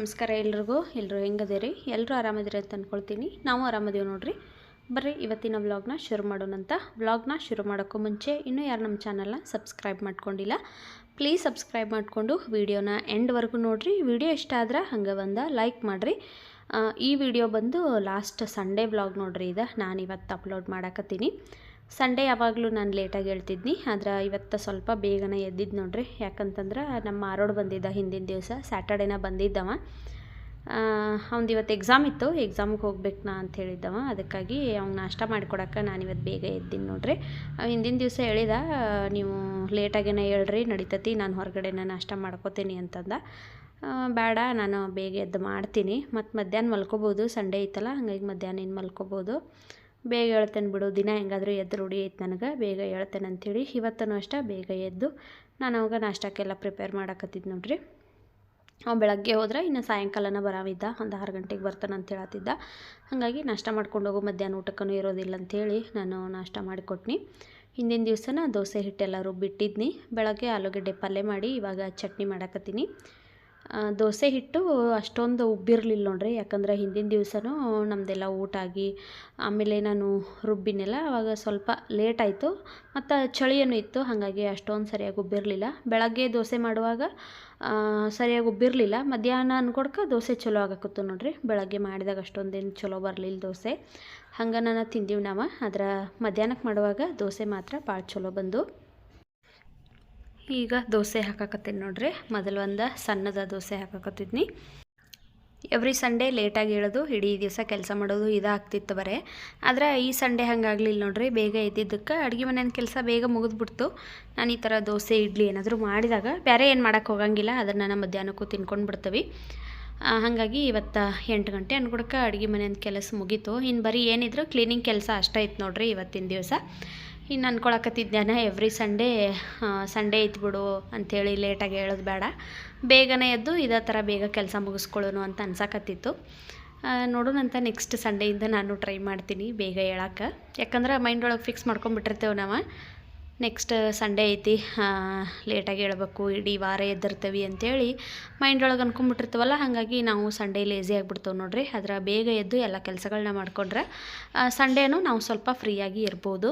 ನಮಸ್ಕಾರ ಎಲ್ರಿಗೂ. ಎಲ್ಲರೂ ರೀ ಎಲ್ಲರೂ ಆರಾಮದಿರಿ ಅಂತ ಅಂದ್ಕೊಳ್ತೀನಿ ನಾವು ಆರಾಮದೀವಿ ನೋಡ್ರಿ. ಬರ್ರಿ, ಇವತ್ತಿನ ವ್ಲಾಗ್ನ ಶುರು ಮಾಡೋಣಂತ ವ್ಲಾಗ್ನ ಶುರು ಮಾಡೋಕ್ಕೂ ಮುಂಚೆ ಇನ್ನೂ ಯಾರು ನಮ್ಮ ಚಾನಲ್ನ ಸಬ್ಸ್ಕ್ರೈಬ್ ಮಾಡ್ಕೊಂಡಿಲ್ಲ ಪ್ಲೀಸ್ ಸಬ್ಸ್ಕ್ರೈಬ್ ಮಾಡಿಕೊಂಡು ವಿಡಿಯೋನ ಎಂಡ್ವರೆಗೂ ನೋಡಿರಿ. ವಿಡಿಯೋ ಇಷ್ಟ ಆದ್ರೆ ಹಂಗೆ ಬಂದ ಲೈಕ್ ಮಾಡಿರಿ. ಈ ವಿಡಿಯೋ ಬಂದು ಲಾಸ್ಟ್ ಸಂಡೇ ವ್ಲಾಗ್ ನೋಡ್ರಿ. ಇದು ನಾನು ಇವತ್ತು ಅಪ್ಲೋಡ್ ಮಾಡಕತ್ತೀನಿ. ಸಂಡೇ ಯಾವಾಗಲೂ ನಾನು ಲೇಟಾಗಿ ಹೇಳ್ತಿದ್ನಿ, ಆದ್ರೆ ಇವತ್ತು ಸ್ವಲ್ಪ ಬೇಗನೆ ಎದ್ದಿದ್ದು ನೋಡ್ರಿ. ಯಾಕಂತಂದ್ರೆ ನಮ್ಮ ಆರೋಡ್ ಬಂದಿದ್ದ ಹಿಂದಿನ ದಿವಸ, ಸ್ಯಾಟರ್ಡೇನ ಬಂದಿದ್ದವ. ಅವ್ನು ಇವತ್ತು ಎಕ್ಸಾಮ್ ಇತ್ತು ಎಕ್ಸಾಮ್ಗೆ ಹೋಗ್ಬೇಕು ನಾ ಅಂತ ಹೇಳಿದ್ದವ. ಅದಕ್ಕಾಗಿ ಅವ್ನು ನಾಷ್ಟ ಮಾಡಿಕೊಡಕ್ಕೆ ನಾನು ಇವತ್ತು ಬೇಗ ಎದ್ದೀನಿ ನೋಡ್ರಿ. ಹಿಂದಿನ ದಿವಸ ಹೇಳಿದ, ನೀವು ಲೇಟಾಗೇನ ಹೇಳ್ರಿ, ನಡಿತತಿ, ನಾನು ಹೊರಗಡೆನ ನಾಷ್ಟ ಮಾಡ್ಕೋತೀನಿ ಅಂತಂದ. ಬೇಡ ನಾನು ಬೇಗ ಎದ್ದು ಮಾಡ್ತೀನಿ. ಮತ್ತು ಮಧ್ಯಾಹ್ನ ಮಲ್ಕೋಬೋದು, ಸಂಡೇ ಇತ್ತಲ್ಲ ಹಂಗಾಗಿ ಮಧ್ಯಾಹ್ನ ಏನು ಮಲ್ಕೋಬೋದು. ಬೇಗ ಹೇಳ್ತೇನೆ ಬಿಡು, ದಿನ ಹೆಂಗಾದರೂ ಎದ್ದು ರೂಢಿ ಐತೆ ನನಗೆ, ಬೇಗ ಹೇಳ್ತೇನೆ ಅಂಥೇಳಿ ಇವತ್ತೂ ಅಷ್ಟೇ ಬೇಗ ಎದ್ದು ನಾನು ಅವಾಗ ನಾಷ್ಟಕ್ಕೆಲ್ಲ ಪ್ರಿಪೇರ್ ಮಾಡಕತ್ತಿದ್ದು ನೋಡ್ರಿ. ಅವ ಬೆಳಗ್ಗೆ ಹೋದ್ರೆ ಇನ್ನು ಸಾಯಂಕಾಲನ ಬರಾವಿದ್ದ, ಒಂದು ಆರು ಗಂಟೆಗೆ ಬರ್ತಾನೆ ಅಂತ ಹೇಳತ್ತಿದ್ದ ಹಾಗಾಗಿ ನಾಷ್ಟ ಮಾಡ್ಕೊಂಡು ಹೋಗೋ, ಮಧ್ಯಾಹ್ನ ಊಟಕ್ಕೂ ಇರೋದಿಲ್ಲ ಅಂಥೇಳಿ ನಾನು ನಾಷ್ಟ ಮಾಡಿಕೊಟ್ನಿ. ಹಿಂದಿನ ದಿವಸನ ದೋಸೆ ಹಿಟ್ಟೆಲ್ಲ ರುಬ್ಬಿಟ್ಟಿದ್ನಿ. ಬೆಳಗ್ಗೆ ಆಲೂಗಡ್ಡೆ ಪಲ್ಯ ಮಾಡಿ ಇವಾಗ ಚಟ್ನಿ ಮಾಡಕತ್ತೀನಿ. ದೋಸೆ ಹಿಟ್ಟು ಅಷ್ಟೊಂದು ಉಬ್ಬಿರಲಿಲ್ಲ ನೋಡ್ರಿ. ಯಾಕಂದ್ರೆ ಹಿಂದಿನ ದಿವಸನೂ ನಮ್ಮದೆಲ್ಲ ಊಟ ಆಗಿ, ಆಮೇಲೆ ನಾನು ರುಬ್ಬಿನೆಲ್ಲ ಅವಾಗ ಸ್ವಲ್ಪ ಲೇಟ್ ಆಯಿತು. ಮತ್ತು ಚಳಿಯೂ ಇತ್ತು, ಹಾಗಾಗಿ ಅಷ್ಟೊಂದು ಸರಿಯಾಗಿ ಉಬ್ಬಿರಲಿಲ್ಲ. ಬೆಳಗ್ಗೆ ದೋಸೆ ಮಾಡುವಾಗ ಸರಿಯಾಗಿ ಉಬ್ಬಿರಲಿಲ್ಲ. ಮಧ್ಯಾಹ್ನ ಅನ್ಕೊಡ್ಕ ದೋಸೆ ಚಲೋ ಆಗಕತ್ತು ನೋಡ್ರಿ. ಬೆಳಗ್ಗೆ ಮಾಡಿದಾಗ ಅಷ್ಟೊಂದೇನು ಚಲೋ ಬರಲಿಲ್ಲ ದೋಸೆ. ಹಂಗೆ ನಾನು ತಿಂದೀವಿ ನಾವು. ಅದರ ಮಧ್ಯಾಹ್ನಕ್ಕೆ ಮಾಡುವಾಗ ದೋಸೆ ಮಾತ್ರ ಭಾಳ ಚಲೋ ಬಂದು. ಈಗ ದೋಸೆ ಹಾಕಕತ್ತೀನಿ ನೋಡ್ರಿ. ಮೊದಲು ಒಂದು ಸಣ್ಣದ ದೋಸೆ ಹಾಕಕತ್ತಿದ್ನಿ. ಎವ್ರಿ ಸಂಡೇ ಲೇಟಾಗಿ ಹೇಳೋದು, ಇಡೀ ದಿವಸ ಕೆಲಸ ಮಾಡೋದು ಇದಾಗ್ತಿತ್ತು ಬರೇ. ಆದರೆ ಈ ಸಂಡೇ ಹಂಗಾಗಲಿಲ್ಲ ನೋಡ್ರಿ, ಬೇಗ ಎದ್ದಿದ್ದಕ್ಕೆ ಅಡುಗೆ ಮನೆಯ ಕೆಲಸ ಬೇಗ ಮುಗಿದ್ಬಿಡ್ತು. ನಾನು ಈ ಥರ ದೋಸೆ, ಇಡ್ಲಿ ಏನಾದರೂ ಮಾಡಿದಾಗ ಬೇರೆ ಏನು ಮಾಡೋಕೆ ಹೋಗಂಗಿಲ್ಲ, ಅದನ್ನು ನಾನು ಮಧ್ಯಾಹ್ನಕ್ಕೂ ತಿನ್ಕೊಂಡು ಬಿಡ್ತೀವಿ. ಹಾಗಾಗಿ ಇವತ್ತು ಎಂಟು ಗಂಟೆ ಅನ್ಕೊಡಕ್ಕೆ ಅಡುಗೆ ಮನೆಯ ಕೆಲಸ ಮುಗೀತು. ಇನ್ನು ಬರೀ ಏನಿದ್ರು ಕ್ಲೀನಿಂಗ್ ಕೆಲಸ ಅಷ್ಟೇ ಇತ್ತು ನೋಡ್ರಿ ಇವತ್ತಿನ ದಿವಸ. ಇನ್ನು ಅನ್ಕೊಳಕತ್ತಿದ್ದಾನೆ ಎವ್ರಿ ಸಂಡೇ ಸಂಡೇ ಇತ್ತು ಬಿಡು ಅಂಥೇಳಿ ಲೇಟಾಗಿ ಹೇಳೋದು ಬೇಡ. ಬೇಗನೆ ಎದ್ದು ಇದೇ ಥರ ಬೇಗ ಕೆಲಸ ಮುಗಿಸ್ಕೊಳ್ಳೋನು ಅಂತ ಅನ್ಸಕತ್ತಿತ್ತು. ನೋಡೋಣಂತ ನೆಕ್ಸ್ಟ್ ಸಂಡೇಯಿಂದ ನಾನು ಟ್ರೈ ಮಾಡ್ತೀನಿ ಬೇಗ ಹೇಳಕ್ಕೆ ಯಾಕಂದ್ರೆ ಮೈಂಡ್ ಒಳಗೆ ಫಿಕ್ಸ್ ಮಾಡ್ಕೊಂಬಿಟ್ಟಿರ್ತೇವೆ ನಾವು. ನೆಕ್ಸ್ಟ್ ಸಂಡೇ ಐತಿ ಲೇಟಾಗಿ ಹೇಳ್ಬೇಕು, ಇಡೀ ವಾರ ಎದ್ದಿರ್ತೇವೆ ಅಂತೇಳಿ ಮೈಂಡ್ ಒಳಗೆ ಅನ್ಕೊಂಬಿಟ್ಟಿರ್ತೀವಲ್ಲ, ಹಾಗಾಗಿ ನಾವು ಸಂಡೇ ಲೇಸಿ ಆಗಿಬಿಡ್ತೇವೆ ನೋಡ್ರಿ. ಅದರ ಬೇಗ ಎದ್ದು ಎಲ್ಲ ಕೆಲಸಗಳನ್ನ ಮಾಡಿಕೊಂಡ್ರೆ ಸಂಡೇನೂ ನಾವು ಸ್ವಲ್ಪ ಫ್ರೀಯಾಗಿ ಇರ್ಬೋದು.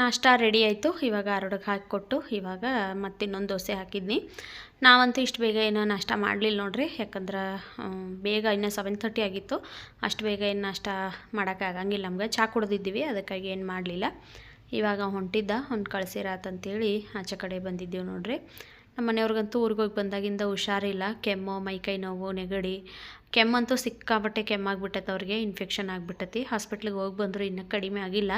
ನಾಷ್ಟ ರೆಡಿ ಆಯಿತು. ಇವಾಗ ಆರೋಡಕ್ಕೆ ಹಾಕಿಕೊಟ್ಟು ಇವಾಗ ಮತ್ತಿನ್ನೊಂದು ದೋಸೆ ಹಾಕಿದ್ನಿ. ನಾವಂತೂ ಇಷ್ಟು ಬೇಗ ಏನೋ ನಾಷ್ಟ ಮಾಡಲಿಲ್ಲ ನೋಡ್ರಿ. ಯಾಕಂದ್ರೆ ಬೇಗ ಇನ್ನೂ ಸೆವೆನ್ ತರ್ಟಿ ಆಗಿತ್ತು. ಅಷ್ಟು ಬೇಗ ಏನು ನಾಷ್ಟ ಮಾಡೋಕ್ಕಾಗಂಗಿಲ್ಲ ನಮ್ಗೆ. ಚಾ ಕುಡ್ದಿದ್ದೀವಿ, ಅದಕ್ಕಾಗಿ ಏನು ಮಾಡಲಿಲ್ಲ. ಇವಾಗ ಹೊಂಟಿದ್ದ, ಒಂದು ಕಳಿಸಿರಾತಂತೇಳಿ ಆಚೆ ಕಡೆ ಬಂದಿದ್ದೀವಿ ನೋಡ್ರಿ. ನಮ್ಮ ಮನೆಯವ್ರಿಗಂತೂ ಊರಿಗೆ ಹೋಗಿ ಬಂದಾಗಿಂದ ಹುಷಾರಿಲ್ಲ. ಕೆಮ್ಮು ಮೈಕೈ ನೋವು, ನೆಗಡಿ. ಕೆಮ್ಮಂತೂ ಸಿಕ್ಕಾಬಟ್ಟೆ ಕೆಮ್ಮಾಗ್ಬಿಟ್ಟೈತೆ ಅವ್ರಿಗೆ. ಇನ್ಫೆಕ್ಷನ್ ಆಗಿಬಿಟ್ಟತಿ. ಹಾಸ್ಪಿಟ್ಲಿಗೆ ಹೋಗಿ ಬಂದರೂ ಇನ್ನೂ ಕಡಿಮೆ ಆಗಿಲ್ಲ.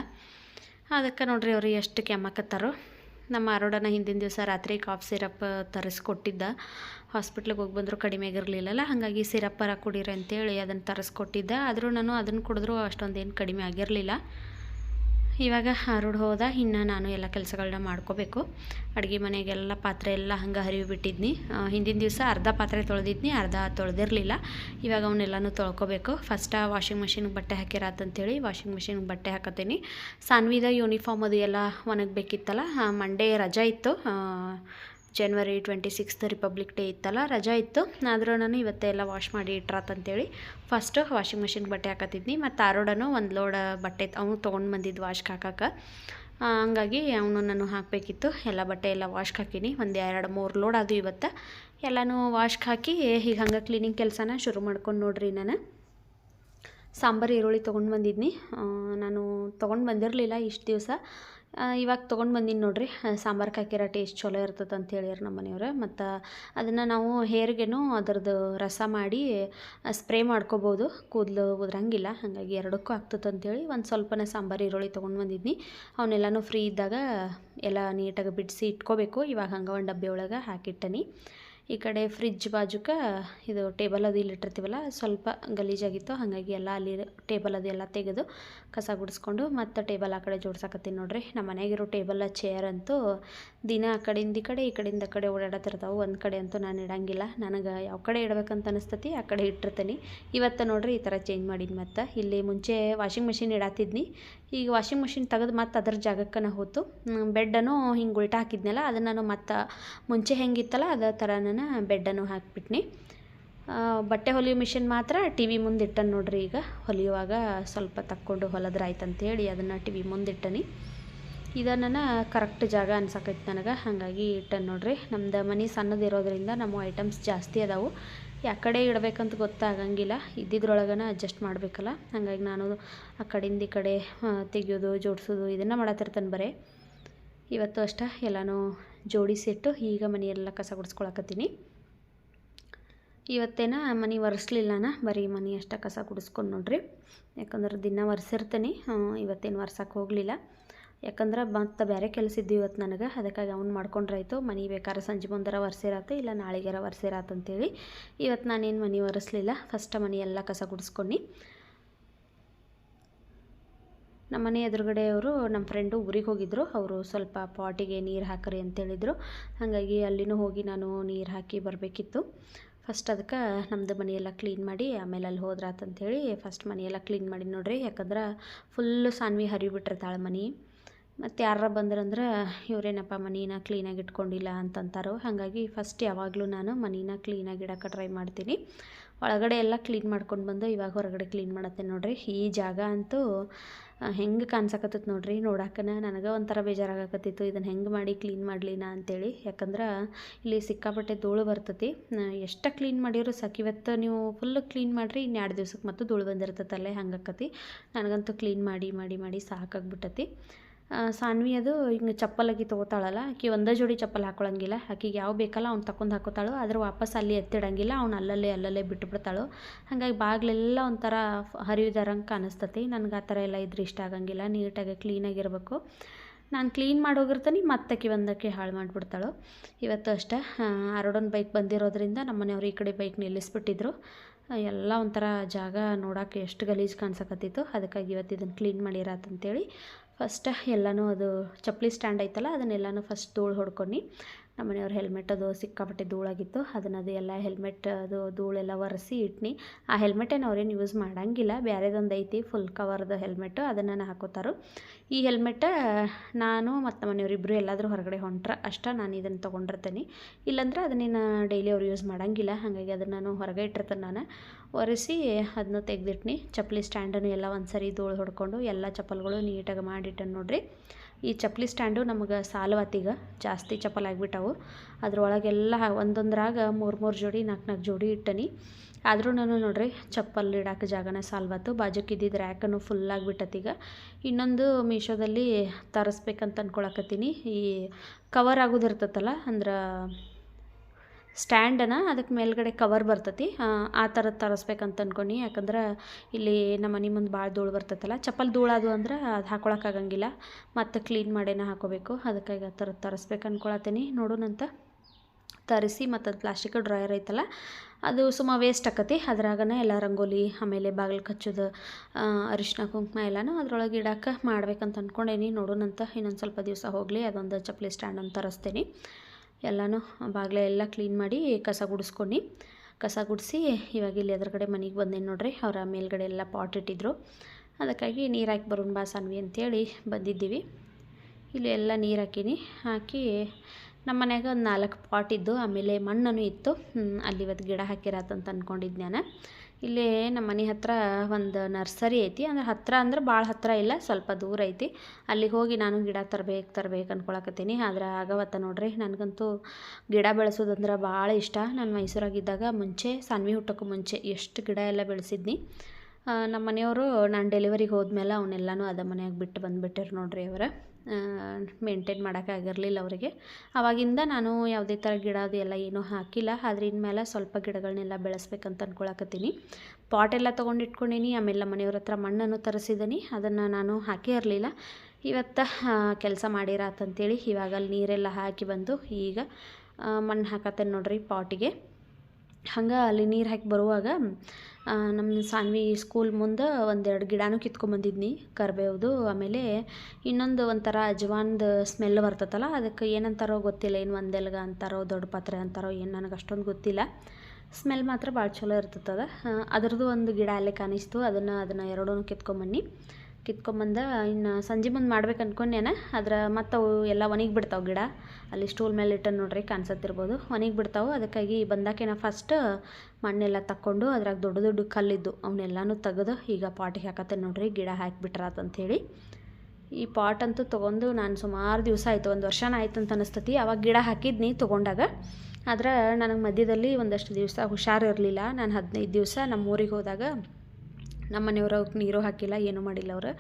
ಅದಕ್ಕೆ ನೋಡ್ರಿ ಅವರು ಎಷ್ಟು ಕೆಮ್ಮಕತ್ತಾರೋ. ನಮ್ಮ ಅರೋಡನ ಹಿಂದಿನ ದಿವಸ ರಾತ್ರಿ ಕಾಫ್ ಸಿರಪ್ ತರಿಸ್ಕೊಟ್ಟಿದ್ದ. ಹಾಸ್ಪಿಟ್ಲಿಗೆ ಹೋಗಿ ಬಂದರೂ ಕಡಿಮೆ ಆಗಿರಲಿಲ್ಲಲ್ಲ, ಹಾಗಾಗಿ ಸಿರಪ್ ಪರ ಕುಡೀರಿ ಅಂತೇಳಿ ಅದನ್ನು ತರಿಸ್ಕೊಟ್ಟಿದ್ದೆ. ಆದರೂ ನಾನು ಅದನ್ನು ಕುಡಿದ್ರೂ ಅಷ್ಟೊಂದೇನು ಕಡಿಮೆ ಆಗಿರಲಿಲ್ಲ. ಇವಾಗ ಹರಡು ಹೋದ, ಇನ್ನು ನಾನು ಎಲ್ಲ ಕೆಲಸಗಳನ್ನ ಮಾಡ್ಕೋಬೇಕು. ಅಡುಗೆ ಮನೆಗೆಲ್ಲ ಪಾತ್ರೆ ಎಲ್ಲ ಹಂಗೆ ಹರಿವು ಬಿಟ್ಟಿದ್ನಿ ಹಿಂದಿನ ದಿವಸ ಅರ್ಧ ಪಾತ್ರೆ ತೊಳೆದಿದ್ನಿ, ಅರ್ಧ ತೊಳೆದಿರಲಿಲ್ಲ. ಇವಾಗ ಅವನ್ನೆಲ್ಲನೂ ತೊಳ್ಕೊಬೇಕು. ಫಸ್ಟ ವಾಷಿಂಗ್ ಮಿಷಿನ್ಗೆ ಬಟ್ಟೆ ಹಾಕಿರತ್ತಂತೇಳಿ ವಾಷಿಂಗ್ ಮಿಷಿನ್ಗೆ ಬಟ್ಟೆ ಹಾಕತ್ತೀನಿ. ಸಾನ್ವಿದ ಯೂನಿಫಾರ್ಮ್ ಅದು ಎಲ್ಲ ಒಣಗಬೇಕಿತ್ತಲ್ಲ ಮಂಡೇ ರಜಾ ಇತ್ತು. January twenty sixth Republic Day ಇತ್ತಲ್ಲ, ರಜಾ ಇತ್ತು. ಆದರೂ ನಾನು ಇವತ್ತೆಲ್ಲ ವಾಶ್ ಮಾಡಿ ಇಟ್ರಾತಂತೇಳಿ ಫಸ್ಟು ವಾಷಿಂಗ್ ಮಿಷಿನ್ ಬಟ್ಟೆ ಹಾಕತ್ತಿದ್ನಿ. ಮತ್ತು ಆರೋಡನು ಒಂದು ಲೋಡ್ ಬಟ್ಟೆ ಅವನು ತೊಗೊಂಡು ಬಂದಿದ್ದು ವಾಶ್ಗೆ ಹಾಕಕ್ಕೆ ಹಂಗಾಗಿ ಅವನು ನಾನು ಹಾಕಬೇಕಿತ್ತು. ಎಲ್ಲ ಬಟ್ಟೆ ಎಲ್ಲ ವಾಶ್ಗೆ ಹಾಕೀನಿ. ಒಂದು ಎರಡು ಮೂರು ಲೋಡ್ ಅದು ಇವತ್ತು. ಎಲ್ಲನೂ ವಾಶ್ಗೆ ಹಾಕಿ, ಈಗ ಹಂಗೆ ಕ್ಲೀನಿಂಗ್ ಕೆಲಸನ ಶುರು ಮಾಡ್ಕೊಂಡು ನೋಡ್ರಿ ನಾನು. ಸಾಂಬಾರು, ಈರುಳ್ಳಿ ತೊಗೊಂಡು ಬಂದಿದ್ನಿ. ನಾನು ತೊಗೊಂಡು ಬಂದಿರಲಿಲ್ಲ ಇಷ್ಟು ದಿವಸ. ಇವಾಗ ತೊಗೊಂಡು ಬಂದೀನಿ ನೋಡಿರಿ. ಸಾಂಬಾರ್ಗೆ ಹಾಕಿರೋ ಟೇಸ್ಟ್ ಚಲೋ ಇರ್ತದೆ ಅಂತ ಹೇಳ್ಯಾರ ನಮ್ಮ ಮನೆಯವ್ರು. ಮತ್ತು ಅದನ್ನು ನಾವು ಹೇರ್ಗೆನೂ ಅದರದ್ದು ರಸ ಮಾಡಿ ಸ್ಪ್ರೇ ಮಾಡ್ಕೋಬೋದು. ಕೂದಲು ಉದ್ರಂಗಿಲ್ಲ, ಹಾಗಾಗಿ ಎರಡಕ್ಕೂ ಆಗ್ತದೆ ಅಂತೇಳಿ ಒಂದು ಸ್ವಲ್ಪನೇ ಸಾಂಬಾರು, ಈರುಳ್ಳಿ ತೊಗೊಂಡು ಬಂದಿದ್ನಿ. ಅವನ್ನೆಲ್ಲನೂ ಫ್ರೀ ಇದ್ದಾಗ ಎಲ್ಲ ನೀಟಾಗಿ ಬಿಡಿಸಿ ಇಟ್ಕೋಬೇಕು. ಇವಾಗ ಹಂಗೆ ಒಂದು ಡಬ್ಬಿ ಒಳಗೆ ಹಾಕಿಟ್ಟನಿ. ಈ ಕಡೆ ಫ್ರಿಜ್ ಬಾಜುಕ ಇದು ಟೇಬಲ್ ಅದು ಇಲ್ಲಿ ಇಟ್ಟಿರ್ತೀವಲ್ಲ, ಸ್ವಲ್ಪ ಗಲೀಜಾಗಿತ್ತು ಹಾಗಾಗಿ ಎಲ್ಲ ಅಲ್ಲಿ ಟೇಬಲ್ ಅದು ಎಲ್ಲ ತೆಗೆದು ಕಸ ಗುಡಿಸ್ಕೊಂಡು ಮತ್ತು ಟೇಬಲ್ ಆ ಕಡೆ ಜೋಡ್ಸಕತ್ತೀನಿ ನೋಡ್ರಿ. ನಮ್ಮ ಮನೆಗಿರೋ ಟೇಬಲ್ ಚೇರ್ ಅಂತೂ ದಿನ ಆ ಕಡೆಯಿಂದ ಈ ಕಡೆ, ಈ ಕಡೆಯಿಂದ ಆ ಕಡೆ ಓಡಾಡತ್ತಿರ್ತಾವೆ. ಒಂದು ಕಡೆ ಅಂತೂ ನಾನು ಇಡಂಗಿಲ್ಲ. ನನಗೆ ಯಾವ ಕಡೆ ಇಡಬೇಕಂತ ಅನಿಸ್ತತಿ, ಆ ಕಡೆ ಇಟ್ಟಿರ್ತೀನಿ. ಇವತ್ತು ನೋಡಿರಿ ಈ ಥರ ಚೇಂಜ್ ಮಾಡಿದ್ದು ಮತ್ತು. ಇಲ್ಲಿ ಮುಂಚೆ ವಾಷಿಂಗ್ ಮೆಷಿನ್ ಇಡಾತಿದ್ನಿ. ಈಗ ವಾಷಿಂಗ್ ಮಿಷಿನ್ ತೆಗೆದು ಮತ್ತು ಅದ್ರ ನಾ ಹೋತು. ಬೆಡ್ಡನ್ನು ಹಿಂಗೆ ಉಲ್ಟಾ ಹಾಕಿದ್ನಲ್ಲ ಅದನ್ನು ನಾನು ಮತ್ತು ಮುಂಚೆ ಹೆಂಗಿತ್ತಲ್ಲ, ಅದೇ ಥರ ನಾನು ಬೆಡ್ಡನ್ನು ಹಾಕಿಬಿಟ್ನಿ ಬಟ್ಟೆ ಹೊಲಿಯೋ ಮಿಷಿನ್ ಮಾತ್ರ ಟಿ ವಿ ಮುಂದೆ ಇಟ್ಟನು ನೋಡ್ರಿ ಈಗ. ಹೊಲಿಯುವಾಗ ಸ್ವಲ್ಪ ತಕ್ಕೊಂಡು ಹೊಲದ್ರೆ ಆಯ್ತು ಅಂತೇಳಿ ಅದನ್ನು ಟಿ ವಿ ಮುಂದಿಟ್ಟನಿ ಇದನ್ನು ಕರೆಕ್ಟ್ ಜಾಗ ಅನ್ಸಕೈತೆ ನನಗೆ, ಹಾಗಾಗಿ ಇಟ್ಟನು ನೋಡಿರಿ. ನಮ್ದು ಮನೆ ಸಣ್ಣದಿರೋದ್ರಿಂದ ನಮ್ಮ ಐಟಮ್ಸ್ ಜಾಸ್ತಿ ಅದಾವು. ಯಾವ ಕಡೆ ಇಡಬೇಕಂತ ಗೊತ್ತಾಗಂಗಿಲ್ಲ. ಇದ್ದಿದ್ರೊಳಗನ ಅಡ್ಜಸ್ಟ್ ಮಾಡಬೇಕಲ್ಲ. ಹಾಗಾಗಿ ನಾನು ಆ ಕಡೆಯಿಂದ ಈ ಕಡೆ ತೆಗೆಯೋದು, ಜೋಡಿಸೋದು ಇದನ್ನು ಮಾಡತ್ತಿರ್ತಾನೆ ಬರೀ. ಇವತ್ತು ಅಷ್ಟೇ ಎಲ್ಲನೂ ಜೋಡಿಸಿಟ್ಟು ಈಗ ಮನೆಯೆಲ್ಲ ಕಸ ಗುಡಿಸ್ಕೊಳಕತ್ತೀನಿ. ಇವತ್ತೇನ ಮನೆ ಒರೆಸ್ಲಿಲ್ಲನ? ಬರೀ ಮನೆ ಅಷ್ಟೇ ಕಸ ಗುಡಿಸ್ಕೊಂಡು ನೋಡ್ರಿ. ಯಾಕಂದ್ರೆ ದಿನ ಒರೆಸಿರ್ತೀನಿ. ಇವತ್ತೇನು ಒರ್ಸಕ್ಕೆ ಹೋಗಲಿಲ್ಲ. ಯಾಕಂದ್ರೆ ಮತ್ತೆ ಬೇರೆ ಕೆಲಸ ಇದ್ದು ಇವತ್ತು ನನಗೆ, ಅದಕ್ಕಾಗಿ ಅವ್ನು ಮಾಡ್ಕೊಂಡ್ರಾಯ್ತು. ಮನೆ ಬೇಕಾದ್ರೆ ಸಂಜೆ ಮುಂದರ ಒರೆಸಿರತ್ತೆ ಇಲ್ಲ ನಾಳೆಗಾರ ಒರೆಸಿರತ್ತೆ ಅಂತೇಳಿ. ಇವತ್ತು ನಾನೇನು ಮನೆ ಒರೆಸ್ಲಿಲ್ಲ ಫಸ್ಟ್ ಮನೆ ಎಲ್ಲ ಕಸ ಗುಡಿಸ್ಕೊಂಡು. ನಮ್ಮ ಮನೆ ಎದುರುಗಡೆಯವರು ನಮ್ಮ ಫ್ರೆಂಡು ಊರಿಗೆ ಹೋಗಿದ್ದರು ಅವರು ಸ್ವಲ್ಪ ಪಾಟಿಗೆ ನೀರು ಹಾಕ್ರಿ ಅಂತೇಳಿದರು. ಹಾಗಾಗಿ ಅಲ್ಲಿನೂ ಹೋಗಿ ನಾನು ನೀರು ಹಾಕಿ ಬರಬೇಕಿತ್ತು. ಫಸ್ಟ್ ಅದಕ್ಕೆ ನಮ್ಮದು ಮನೆಯೆಲ್ಲ ಕ್ಲೀನ್ ಮಾಡಿ, ಆಮೇಲೆ ಅಲ್ಲಿ ಹೋದ್ರಾತಂಥೇಳಿ ಫಸ್ಟ್ ಮನೆಯೆಲ್ಲ ಕ್ಲೀನ್ ಮಾಡಿ ನೋಡ್ರಿ. ಯಾಕಂದ್ರೆ ಫುಲ್ಲು ಸಾನ್ವಿ ಹರಿಬಿಟ್ಟಿರ್ತಾಳೆ ಮನೆ. ಮತ್ತು ಯಾರ ಬಂದ್ರಂದ್ರೆ ಇವರೇನಪ್ಪ ಮನೀನ ಕ್ಲೀನಾಗಿ ಇಟ್ಕೊಂಡಿಲ್ಲ ಅಂತಂತಾರೋ, ಹಾಗಾಗಿ ಫಸ್ಟ್ ಯಾವಾಗಲೂ ನಾನು ಮನೀನ ಕ್ಲೀನಾಗಿ ಇಡೋಕೆ ಟ್ರೈ ಮಾಡ್ತೀನಿ. ಒಳಗಡೆ ಎಲ್ಲ ಕ್ಲೀನ್ ಮಾಡ್ಕೊಂಡು ಬಂದು ಇವಾಗ ಹೊರಗಡೆ ಕ್ಲೀನ್ ಮಾಡತ್ತೆ ನೋಡಿರಿ. ಈ ಜಾಗ ಅಂತೂ ಹೆಂಗೆ ಕಾಣ್ಸಕತ್ತೈತೆ ನೋಡ್ರಿ. ನೋಡಕ್ಕನ ನನಗೆ ಒಂಥರ ಬೇಜಾರಾಗಕತ್ತಿತ್ತು. ಇದನ್ನು ಹೆಂಗೆ ಮಾಡಿ ಕ್ಲೀನ್ ಮಾಡಲಿ ನಾ ಅಂತೇಳಿ. ಯಾಕಂದ್ರೆ ಇಲ್ಲಿ ಸಿಕ್ಕಾಪಟ್ಟೆ ಧೂಳು ಬರ್ತತಿ. ಎಷ್ಟು ಕ್ಲೀನ್ ಮಾಡಿದ್ರು ಸಾಕು ಇವತ್ತು ನೀವು ಫುಲ್ ಕ್ಲೀನ್ ಮಾಡಿರಿ ಇನ್ನು ಎರಡು ದಿವ್ಸಕ್ಕೆ ಮತ್ತು ಧೂಳು ಬಂದಿರ್ತೈತಲ್ಲೇ ಹಂಗಾಕತಿ ನನಗಂತೂ ಕ್ಲೀನ್ ಮಾಡಿ ಮಾಡಿ ಮಾಡಿ ಸಾಕಾಗ್ಬಿಟ್ಟತಿ. ಸಾನ್ವಿ ಅದು ಹಿಂಗೆ ಚಪ್ಪಲಾಗಿ ತೊಗೋತಾಳಲ್ಲ, ಆಕಿ ಒಂದೇ ಜೋಡಿ ಚಪ್ಪಲ್ ಹಾಕೊಳಂಗಿಲ್ಲ. ಆಕಿಗೆ ಯಾವ ಬೇಕಲ್ಲ ಅವ್ನು ತಕೊಂಡು ಹಾಕೋತಾಳು. ಆದರೆ ವಾಪಸ್ ಅಲ್ಲಿ ಎತ್ತಿಡಂಗಿಲ್ಲ, ಅವ್ನು ಅಲ್ಲಲ್ಲೇ ಅಲ್ಲಲ್ಲೇ ಬಿಟ್ಟುಬಿಡ್ತಾಳು ಹಾಗಾಗಿ ಬಾಗಿಲೆಲ್ಲ ಒಂಥರ ಹರಿವಿದಾರಂಗೆ ಕಾಣಿಸ್ತತಿ ನನಗೆ ಆ ಥರ ಎಲ್ಲ ಇದ್ರೆ ಇಷ್ಟ ಆಗಂಗಿಲ್ಲ. ನೀಟಾಗಿ ಕ್ಲೀನಾಗಿರ್ಬೇಕು ನಾನು ಕ್ಲೀನ್ ಮಾಡೋಗಿರ್ತೀನಿ ಮತ್ತಕ್ಕೆ ಒಂದಕ್ಕೆ ಹಾಳು ಮಾಡಿಬಿಡ್ತಾಳು. ಇವತ್ತು ಅಷ್ಟೇ ಆರೋಡನ್ ಬೈಕ್ ಬಂದಿರೋದ್ರಿಂದ ನಮ್ಮ ಮನೆಯವ್ರು ಈ ಕಡೆ ಬೈಕ್ ನಿಲ್ಲಿಸ್ಬಿಟ್ಟಿದ್ರು. ಎಲ್ಲ ಒಂಥರ ಜಾಗ ನೋಡೋಕೆ ಎಷ್ಟು ಗಲೀಜು ಕಾಣಿಸಕತ್ತಿತ್ತು. ಅದಕ್ಕಾಗಿ ಇವತ್ತು ಇದನ್ನು ಕ್ಲೀನ್ ಮಾಡಿರಾತಂತೇಳಿ ಫಸ್ಟ್ ಎಲ್ಲನೂ ಅದು ಚಪ್ಪಲಿ ಸ್ಟ್ಯಾಂಡ್ ಐತಲ್ಲ ಅದನ್ನೆಲ್ಲನೂ ಫಸ್ಟ್ ಧೂಳು ಹೊಡ್ಕೊಂಡು. ನಮ್ಮ ಮನೆಯವ್ರ ಹೆಲ್ಮೆಟ್ ಅದು ಸಿಕ್ಕಾಪಟ್ಟೆ ಧೂಳಾಗಿತ್ತು. ಅದನ್ನ ಅದು ಎಲ್ಲ ಹೆಲ್ಮೆಟ್ ಅದು ಧೂಳೆಲ್ಲ ಒರೆಸಿ ಇಟ್ನಿ. ಆ ಹೆಲ್ಮೆಟೇನು ಅವ್ರೇನು ಯೂಸ್ ಮಾಡಂಗಿಲ್ಲ. ಬೇರೆದೊಂದು ಐತಿ ಫುಲ್ ಕವರ್ದು ಹೆಲ್ಮೆಟ್ಟು ಅದನ್ನು ಹಾಕೋತಾರು. ಈ ಹೆಲ್ಮೆಟ್ ನಾನು ಮತ್ತು ಮನೆಯವ್ರಿಬ್ಬರು ಎಲ್ಲಾದರೂ ಹೊರಗಡೆ ಹೊಂಟ್ರೆ ಅಷ್ಟೇ ನಾನು ಇದನ್ನು ತೊಗೊಂಡಿರ್ತೇನೆ. ಇಲ್ಲಾಂದ್ರೆ ಅದನ್ನೇನು ಡೈಲಿ ಅವ್ರು ಯೂಸ್ ಮಾಡಂಗಿಲ್ಲ. ಹಾಗಾಗಿ ಅದನ್ನು ನಾನು ಹೊರಗೆ ಇಟ್ಟಿರ್ತೇನೆ ನಾನು. ಒರೆಸಿ ಅದನ್ನು ತೆಗೆದಿಟ್ನಿ. ಚಪ್ಪಲಿ ಸ್ಟ್ಯಾಂಡನ್ನು ಎಲ್ಲ ಒಂದು ಸರಿ ಧೂಳು ಹೊಡ್ಕೊಂಡು ಎಲ್ಲ ಚಪ್ಪಲ್ಗಳು ನೀಟಾಗಿ ಮಾಡಿಟ್ಟನ್ನು ನೋಡ್ರಿ. ಈ ಚಪ್ಪಲಿ ಸ್ಟ್ಯಾಂಡು ನಮಗೆ ಸಾಲವತ್ತೀಗ ಜಾಸ್ತಿ ಚಪ್ಪಲಿ ಆಗಿಬಿಟ್ಟವು. ಅದ್ರೊಳಗೆಲ್ಲ ಒಂದೊಂದ್ರಾಗ ಮೂರು ಮೂರು ಜೋಡಿ ನಾಲ್ಕು ನಾಲ್ಕು ಜೋಡಿ ಇಟ್ಟನಿ. ಆದರೂ ನಾನು ನೋಡ್ರಿ ಚಪ್ಪಲ್ ಇಡಾಕ ಜಾಗನ ಸಾಲ್ವತ್ತು ಬಾಜುಕಿದ್ದಿದ್ದು ರ್ಯಾಕನ್ನು ಫುಲ್ ಆಗಿಬಿಟ್ಟತ್ತೀಗ ಇನ್ನೊಂದು ಮೀಶೋದಲ್ಲಿ ತರಿಸ್ಬೇಕಂತ ಅಂದ್ಕೊಳಕತ್ತೀನಿ ಈ ಕವರ್ ಆಗೋದಿರ್ತೈತಲ್ಲ ಅಂದ್ರೆ ಸ್ಟ್ಯಾಂಡನ ಅದಕ್ಕೆ ಮೇಲ್ಗಡೆ ಕವರ್ ಬರ್ತತಿ. ಆ, ಥರ ಥರದ್ದು ತರಿಸ್ಬೇಕಂತ ಅನ್ಕೊಂಡು. ಯಾಕಂದ್ರೆ ಇಲ್ಲಿ ನಮ್ಮ ಮನೆ ಮುಂದೆ ಭಾಳ ಧೂಳು ಬರ್ತೈತಲ್ಲ ಚಪ್ಪಲ್ ಧೂಳಾದು ಅಂದ್ರೆ ಅದು ಹಾಕೊಳಕ್ಕಾಗಂಗಿಲ್ಲ ಮತ್ತು ಕ್ಲೀನ್ ಮಾಡೇನ ಹಾಕೋಬೇಕು. ಅದಕ್ಕಾಗಿ ಆ ಥರದ್ದು ತರಿಸ್ಬೇಕು ಅನ್ಕೊಳತ್ತೀನಿ. ನೋಡೋಣಂತ ತರಿಸಿ ಮತ್ತು ಅದು ಪ್ಲಾಸ್ಟಿಕ್ ಡ್ರಾಯರ್ ಐತಲ್ಲ ಅದು ಸುಮ್ಮ ವೇಸ್ಟ್ ಆಕತಿ. ಅದ್ರಾಗನ ಎಲ್ಲ ರಂಗೋಲಿ ಆಮೇಲೆ ಬಾಗಿಲು ಕಚ್ಚೋದು ಅರಿಶಿನ ಕುಂಕುಮ ಎಲ್ಲನೂ ಅದ್ರೊಳಗೆ ಇಡಕ್ಕೆ ಮಾಡ್ಬೇಕಂತ ಅಂದ್ಕೊಂಡೇನಿ ನೋಡೋಣಂತ ಇನ್ನೊಂದು ಸ್ವಲ್ಪ ದಿವಸ ಹೋಗಲಿ ಅದೊಂದು ಚಪ್ಪಲಿ ಸ್ಟ್ಯಾಂಡ್ ಅಂತ ತರಿಸ್ತೀನಿ. ಎಲ್ಲನೂ ಬಾಗಿಲ ಎಲ್ಲ ಕ್ಲೀನ್ ಮಾಡಿ ಕಸ ಗುಡಿಸ್ಕೊಂಡು. ಕಸ ಗುಡಿಸಿ ಇವಾಗ ಇಲ್ಲಿ ಎದುರುಗಡೆ ಮನೆಗೆ ಬಂದೇನು ನೋಡ್ರಿ, ಅವರ ಮೇಲ್ಗಡೆ ಎಲ್ಲ ಪಾಟ್ ಇಟ್ಟಿದ್ರು. ಅದಕ್ಕಾಗಿ ನೀರು ಹಾಕಿ ಬರೋಣ ಬಾ ಸಾನ್ವಿ ಅಂತೇಳಿ ಬಂದಿದ್ದೀವಿ. ಇಲ್ಲಿ ಎಲ್ಲ ನೀರು ಹಾಕೀನಿ. ಹಾಕಿ ನಮ್ಮ ಮನೆಯಾಗ ಒಂದು ನಾಲ್ಕು ಪಾಟ್ ಇದ್ದು, ಆಮೇಲೆ ಮಣ್ಣನ್ನು ಇತ್ತು. ಅಲ್ಲಿ ಇವತ್ತು ಗಿಡ ಹಾಕಿರತ್ತಂತ ಅಂದ್ಕೊಂಡಿದ್ದು ನಾನು ಇಲ್ಲಿ ನಮ್ಮ ಮನೆ ಹತ್ರ ಒಂದು ನರ್ಸರಿ ಐತಿ. ಅಂದ್ರೆ ಹತ್ರ ಅಂದ್ರೆ ಭಾಳ ಹತ್ರ ಇಲ್ಲ, ಸ್ವಲ್ಪ ದೂರ ಐತಿ. ಅಲ್ಲಿಗೆ ಹೋಗಿ ನಾನು ಗಿಡ ತರ್ಬೇಕು ತರ್ಬೇಕು ಅಂದ್ಕೊಳಕತ್ತೀನಿ ಆದ್ರೆ ಆಗವತ್ತ ನೋಡ್ರಿ, ನನಗಂತೂ ಗಿಡ ಬೆಳೆಸೋದಂದ್ರೆ ಭಾಳ ಇಷ್ಟ. ನಾನು ಮೈಸೂರಾಗಿದ್ದಾಗ ಮುಂಚೆ, ಸಾನ್ವಿ ಹುಟ್ಟೋಕ್ಕೂ ಮುಂಚೆ ಎಷ್ಟು ಗಿಡ ಎಲ್ಲ ಬೆಳೆಸಿದ್ನಿ. ನಮ್ಮ ಮನೆಯವರು ನಾನು ಡೆಲಿವರಿಗೆ ಹೋದ್ಮೇಲೆ ಅವನ್ನೆಲ್ಲನೂ ಅದ ಮನೆಯಾಗೆ ಬಿಟ್ಟು ಬಂದುಬಿಟ್ಟಿರು ನೋಡ್ರಿ ಅವರ. ಮೇಂಟೈನ್ ಮಾಡೋಕ್ಕಾಗಿರಲಿಲ್ಲ ಅವರಿಗೆ. ಆವಾಗಿಂದ ನಾನು ಯಾವುದೇ ಥರ ಗಿಡ ಅದು ಎಲ್ಲ ಏನೂ ಹಾಕಿಲ್ಲ. ಆದ್ರೆ ಇನ್ಮೇಲೆ ಸ್ವಲ್ಪ ಗಿಡಗಳನ್ನೆಲ್ಲ ಬೆಳೆಸ್ಬೇಕಂತ ಅಂದ್ಕೊಳಕತ್ತೀನಿ ಪಾಟ್ ಎಲ್ಲ ತೊಗೊಂಡು ಇಟ್ಕೊಂಡೀನಿ ಆಮೇಲೆ ಮನೆಯವ್ರ ಹತ್ರ ಮಣ್ಣನ್ನು ತರಿಸಿದ್ದೀನಿ ಅದನ್ನು ನಾನು ಹಾಕೇ ಇರಲಿಲ್ಲ. ಇವತ್ತು ಕೆಲಸ ಮಾಡಿರಾತಂತೇಳಿ ಇವಾಗ ಅಲ್ಲಿ ನೀರೆಲ್ಲ ಹಾಕಿ ಬಂದು ಈಗ ಮಣ್ಣು ಹಾಕತ್ತೇನೆ ನೋಡ್ರಿ ಪಾಟಿಗೆ ಹಂಗೆ ಅಲ್ಲಿ ನೀರು ಹಾಕಿ ಬರುವಾಗ ನಮ್ಮ ಸಾನ್ವಿ ಸ್ಕೂಲ್ ಮುಂದೆ ಒಂದೆರಡು ಗಿಡನೂ ಕಿತ್ಕೊಂಬಂದಿದ್ನಿ ಕರಿಬೇವ್ದು. ಆಮೇಲೆ ಇನ್ನೊಂದು ಒಂಥರ ಅಜ್ವಾನ್ದು ಸ್ಮೆಲ್ ಬರ್ತತಲ್ಲ ಅದಕ್ಕೆ ಏನಂತಾರೋ ಗೊತ್ತಿಲ್ಲ, ಏನು ಒಂದೆಲ್ಗ ಅಂತಾರೋ, ದೊಡ್ಡ ಪಾತ್ರೆ ಅಂತಾರೋ, ಏನು ನನಗೆ ಅಷ್ಟೊಂದು ಗೊತ್ತಿಲ್ಲ. ಸ್ಮೆಲ್ ಮಾತ್ರ ಭಾಳ ಚಲೋ ಇರ್ತದೆ ಅದರದ್ದು ಒಂದು ಗಿಡ ಅಲ್ಲೇ ಕಾಣಿಸ್ತು, ಅದನ್ನು ಅದನ್ನು ಎರಡೂ ಕಿತ್ಕೊಂಬನ್ನಿ ಕಿತ್ಕೊಂಬಂದ ಇನ್ನು ಸಂಜೆ ಮುಂದೆ ಮಾಡ್ಬೇಕು ಅನ್ಕೊಂಡೆನ ಆದ್ರೆ ಮತ್ತು ಅವು ಎಲ್ಲ ಒಣಗಿ ಬಿಡ್ತಾವೆ ಗಿಡ. ಅಲ್ಲಿ ಸ್ಟೂಲ್ ಮೇಲೆ ಇಟ್ಟು ನೋಡ್ರಿ ಕಾಣಿಸತ್ತಿರ್ಬೋದು. ಒಣಗಿ ಬಿಡ್ತಾವೆ. ಅದಕ್ಕಾಗಿ ಬಂದಾಕಿನ ಫಸ್ಟ್ ಮಣ್ಣೆಲ್ಲ ತಕ್ಕೊಂಡು ಅದ್ರಾಗ ದೊಡ್ಡ ದೊಡ್ಡ ಕಲ್ಲಿದ್ದು ಅವನ್ನೆಲ್ಲನೂ ತೆಗೆದು ಈಗ ಪಾಟಿಗೆ ಹಾಕತ್ತೆ ನೋಡ್ರಿ, ಗಿಡ ಹಾಕಿಬಿಟ್ರಾತಂಥೇಳಿ ಈ ಪಾಟ್ ಅಂತೂ ತೊಗೊಂಡು ನಾನು ಸುಮಾರು ದಿವಸ ಆಯಿತು, ಒಂದು ವರ್ಷನ ಆಯ್ತು ಅಂತ ಅನಿಸ್ತತಿ. ಅವಾಗ ಗಿಡ ಹಾಕಿದ್ನಿ ತೊಗೊಂಡಾಗ. ಆದ್ರೆ ನನಗೆ ಮಧ್ಯದಲ್ಲಿ ಒಂದಷ್ಟು ದಿವಸ ಹುಷಾರಿರಲಿಲ್ಲ ನಾನು ಹದಿನೈದು ದಿವಸ ನಮ್ಮ ಊರಿಗೆ ಹೋದಾಗ ನಮ್ಮ ಮನೆಯವ್ರು ನೀರು ಹಾಕಿಲ್ಲ, ಏನೂ ಮಾಡಿಲ್ಲ ಅವ್ರು.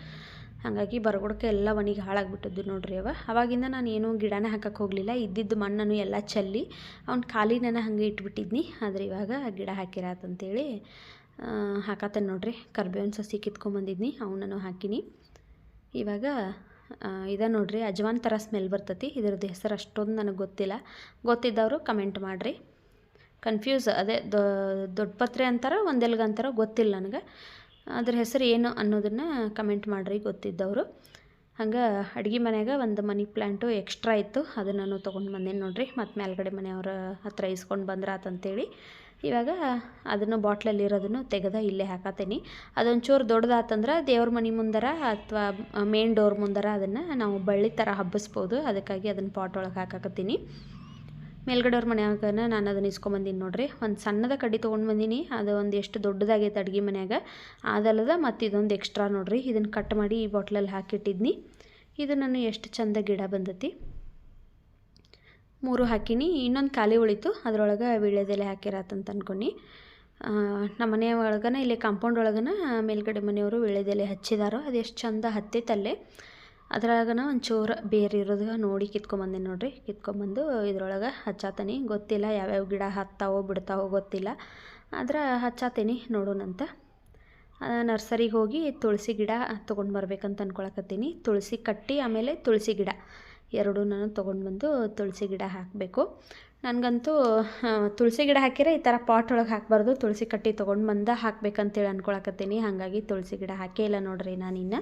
ಹಾಗಾಗಿ ಬರಗುಡಕ್ಕೆ ಎಲ್ಲ ಒಣಗಿ ಹಾಳಾಗ್ಬಿಟ್ಟಿದ್ದು ನೋಡ್ರಿ ಅವ. ಅವಾಗಿಂದ ನಾನು ಏನೂ ಗಿಡನೇ ಹಾಕಕ್ಕೆ ಹೋಗಲಿಲ್ಲ, ಇದ್ದಿದ್ದು ಮಣ್ಣನ್ನು ಎಲ್ಲ ಚೆಲ್ಲಿ ಅವ್ನ ಖಾಲಿನ ಹಾಗೆ ಇಟ್ಬಿಟ್ಟಿದ್ನಿ. ಆದರೆ ಇವಾಗ ಗಿಡ ಹಾಕಿರತ್ತಂತೇಳಿ ಹಾಕತ್ತೇನೆ ನೋಡ್ರಿ. ಕರ್ಬೇವಿನ ಸಸಿ ಕಿತ್ಕೊಂಬಂದಿದ್ನಿ, ಅವನನ್ನು ಹಾಕಿನಿ. ಇವಾಗ ಇದ ನೋಡ್ರಿ, ಅಜವಾನ್ ಥರ ಸ್ಮೆಲ್ ಬರ್ತತಿ. ಇದ್ರದ್ದು ಹೆಸರು ಅಷ್ಟೊಂದು ನನಗೆ ಗೊತ್ತಿಲ್ಲ. ಗೊತ್ತಿದ್ದವರು ಕಮೆಂಟ್ ಮಾಡಿರಿ. ಕನ್ಫ್ಯೂಸ್, ಅದೇ ದೊಡ್ಡ ಪತ್ರೆ ಅಂತಾರೋ ಒಂದೆಲ್ಗ ಅಂತಾರೋ ಗೊತ್ತಿಲ್ಲ ನನಗೆ. ಅದ್ರ ಹೆಸರು ಏನು ಅನ್ನೋದನ್ನು ಕಮೆಂಟ್ ಮಾಡಿರಿ, ಗೊತ್ತಿದ್ದವರು. ಹಂಗೆ ಅಡ್ಗೆ ಮನೆಯಾಗ ಒಂದು ಮನಿ ಪ್ಲ್ಯಾಂಟು ಎಕ್ಸ್ಟ್ರಾ ಇತ್ತು, ಅದನ್ನು ನಾನು ತೊಗೊಂಡು ಬಂದೇನು ನೋಡ್ರಿ. ಮತ್ತು ಮೇಲ್ಗಡೆ ಮನೆಯವ್ರ ಹತ್ರ ಇಸ್ಕೊಂಡು ಬಂದ್ರಾತಂತೇಳಿ ಇವಾಗ ಅದನ್ನು ಬಾಟ್ಲಲ್ಲಿ ಇರೋದನ್ನು ತೆಗೆದ ಇಲ್ಲೇ ಹಾಕತ್ತೀನಿ ಅದೊಂಚೂರು ದೊಡ್ಡದಾತಂದ್ರೆ ದೇವ್ರ ಮನೆ ಮುಂದರ ಅಥವಾ ಮೇನ್ ಡೋರ್ ಮುಂದರ ಅದನ್ನು ನಾವು ಬಳ್ಳಿ ಥರ ಹಬ್ಬಿಸ್ಬೋದು. ಅದಕ್ಕಾಗಿ ಅದನ್ನು ಪಾಟ್ ಒಳಗೆ ಹಾಕಾಕತ್ತೀನಿ. ಮೇಲ್ಗಡೆಯವ್ರ ಮನ್ಯಾಗನ ನಾನು ಅದನ್ನ ಇಸ್ಕೊಂಬಂದೀನಿ ನೋಡ್ರಿ. ಒಂದು ಸಣ್ಣದ ಕಡ್ಡಿ ತೊಗೊಂಡು ಬಂದೀನಿ. ಅದು ಒಂದು ಎಷ್ಟು ದೊಡ್ಡದಾಗೈತೆ ಅಡುಗೆ ಮನ್ಯಾಗ. ಅದಲ್ಲದ ಮತ್ತು ಇದೊಂದು ಎಕ್ಸ್ಟ್ರಾ ನೋಡ್ರಿ. ಇದನ್ನು ಕಟ್ ಮಾಡಿ ಈ ಬಾಟ್ಲಲ್ಲಿ ಹಾಕಿಟ್ಟಿದ್ನಿ. ಇದು ನಾನು ಎಷ್ಟು ಚಂದ ಗಿಡ ಬಂದತಿ. ಮೂರು ಹಾಕಿನಿ. ಇನ್ನೊಂದು ಖಾಲಿ ಉಳಿತು. ಅದರೊಳಗೆ ವೀಳ್ಯದೆಲೆ ಹಾಕಿರತ್ತಂತ ಅಂದ್ಕೊಂಡು ನಮ್ಮ ಮನೆಯ ಒಳಗನ, ಇಲ್ಲಿ ಕಾಂಪೌಂಡ್ ಒಳಗನ ಮೇಲ್ಗಡೆ ಮನೆಯವರು ವೀಳ್ಯದೆಲೆ ಹಚ್ಚಿದಾರೋ, ಅದು ಎಷ್ಟು ಚಂದ ಹತ್ತಿತ್ತಲ್ಲೇ ಅದ್ರಾಗನ ಒಂಚೂರು ಬೇರೆ ಇರೋದು ನೋಡಿ ಕಿತ್ಕೊಂಬಂದೆ ನೋಡಿರಿ. ಕಿತ್ಕೊಂಬಂದು ಇದ್ರೊಳಗೆ ಹಚ್ಚಾತೀನಿ. ಗೊತ್ತಿಲ್ಲ ಯಾವ್ಯಾವ ಗಿಡ ಹತ್ತಾವೋ ಬಿಡ್ತಾವೋ ಗೊತ್ತಿಲ್ಲ. ಆದ್ರೆ ಹಚ್ಚಾತೀನಿ ನೋಡೋಣಂತ ನರ್ಸರಿಗೆ ಹೋಗಿ ತುಳಸಿ ಗಿಡ ತೊಗೊಂಡು ಬರ್ಬೇಕಂತ ಅಂದ್ಕೊಳಕತ್ತೀನಿ ತುಳಸಿ ಕಟ್ಟಿ ಆಮೇಲೆ ತುಳಸಿ ಗಿಡ. ಎರಡೂ ನಾನು ತೊಗೊಂಡು ಬಂದು ತುಳಸಿ ಗಿಡ ಹಾಕಬೇಕು. ನನಗಂತೂ ತುಳಸಿ ಗಿಡ ಹಾಕಿದ್ರೆ ಈ ಥರ ಪಾಟ್ ಒಳಗೆ ಹಾಕಬಾರ್ದು. ತುಳಸಿ ಕಟ್ಟಿ ತೊಗೊಂಡು ಬಂದ ಹಾಕ್ಬೇಕಂತೇಳಿ ಅಂದ್ಕೊಳಕತ್ತೀನಿ ಹಾಗಾಗಿ ತುಳಸಿ ಗಿಡ ಹಾಕೇ ಇಲ್ಲ ನೋಡ್ರಿ ನಾನಿನ್ನು.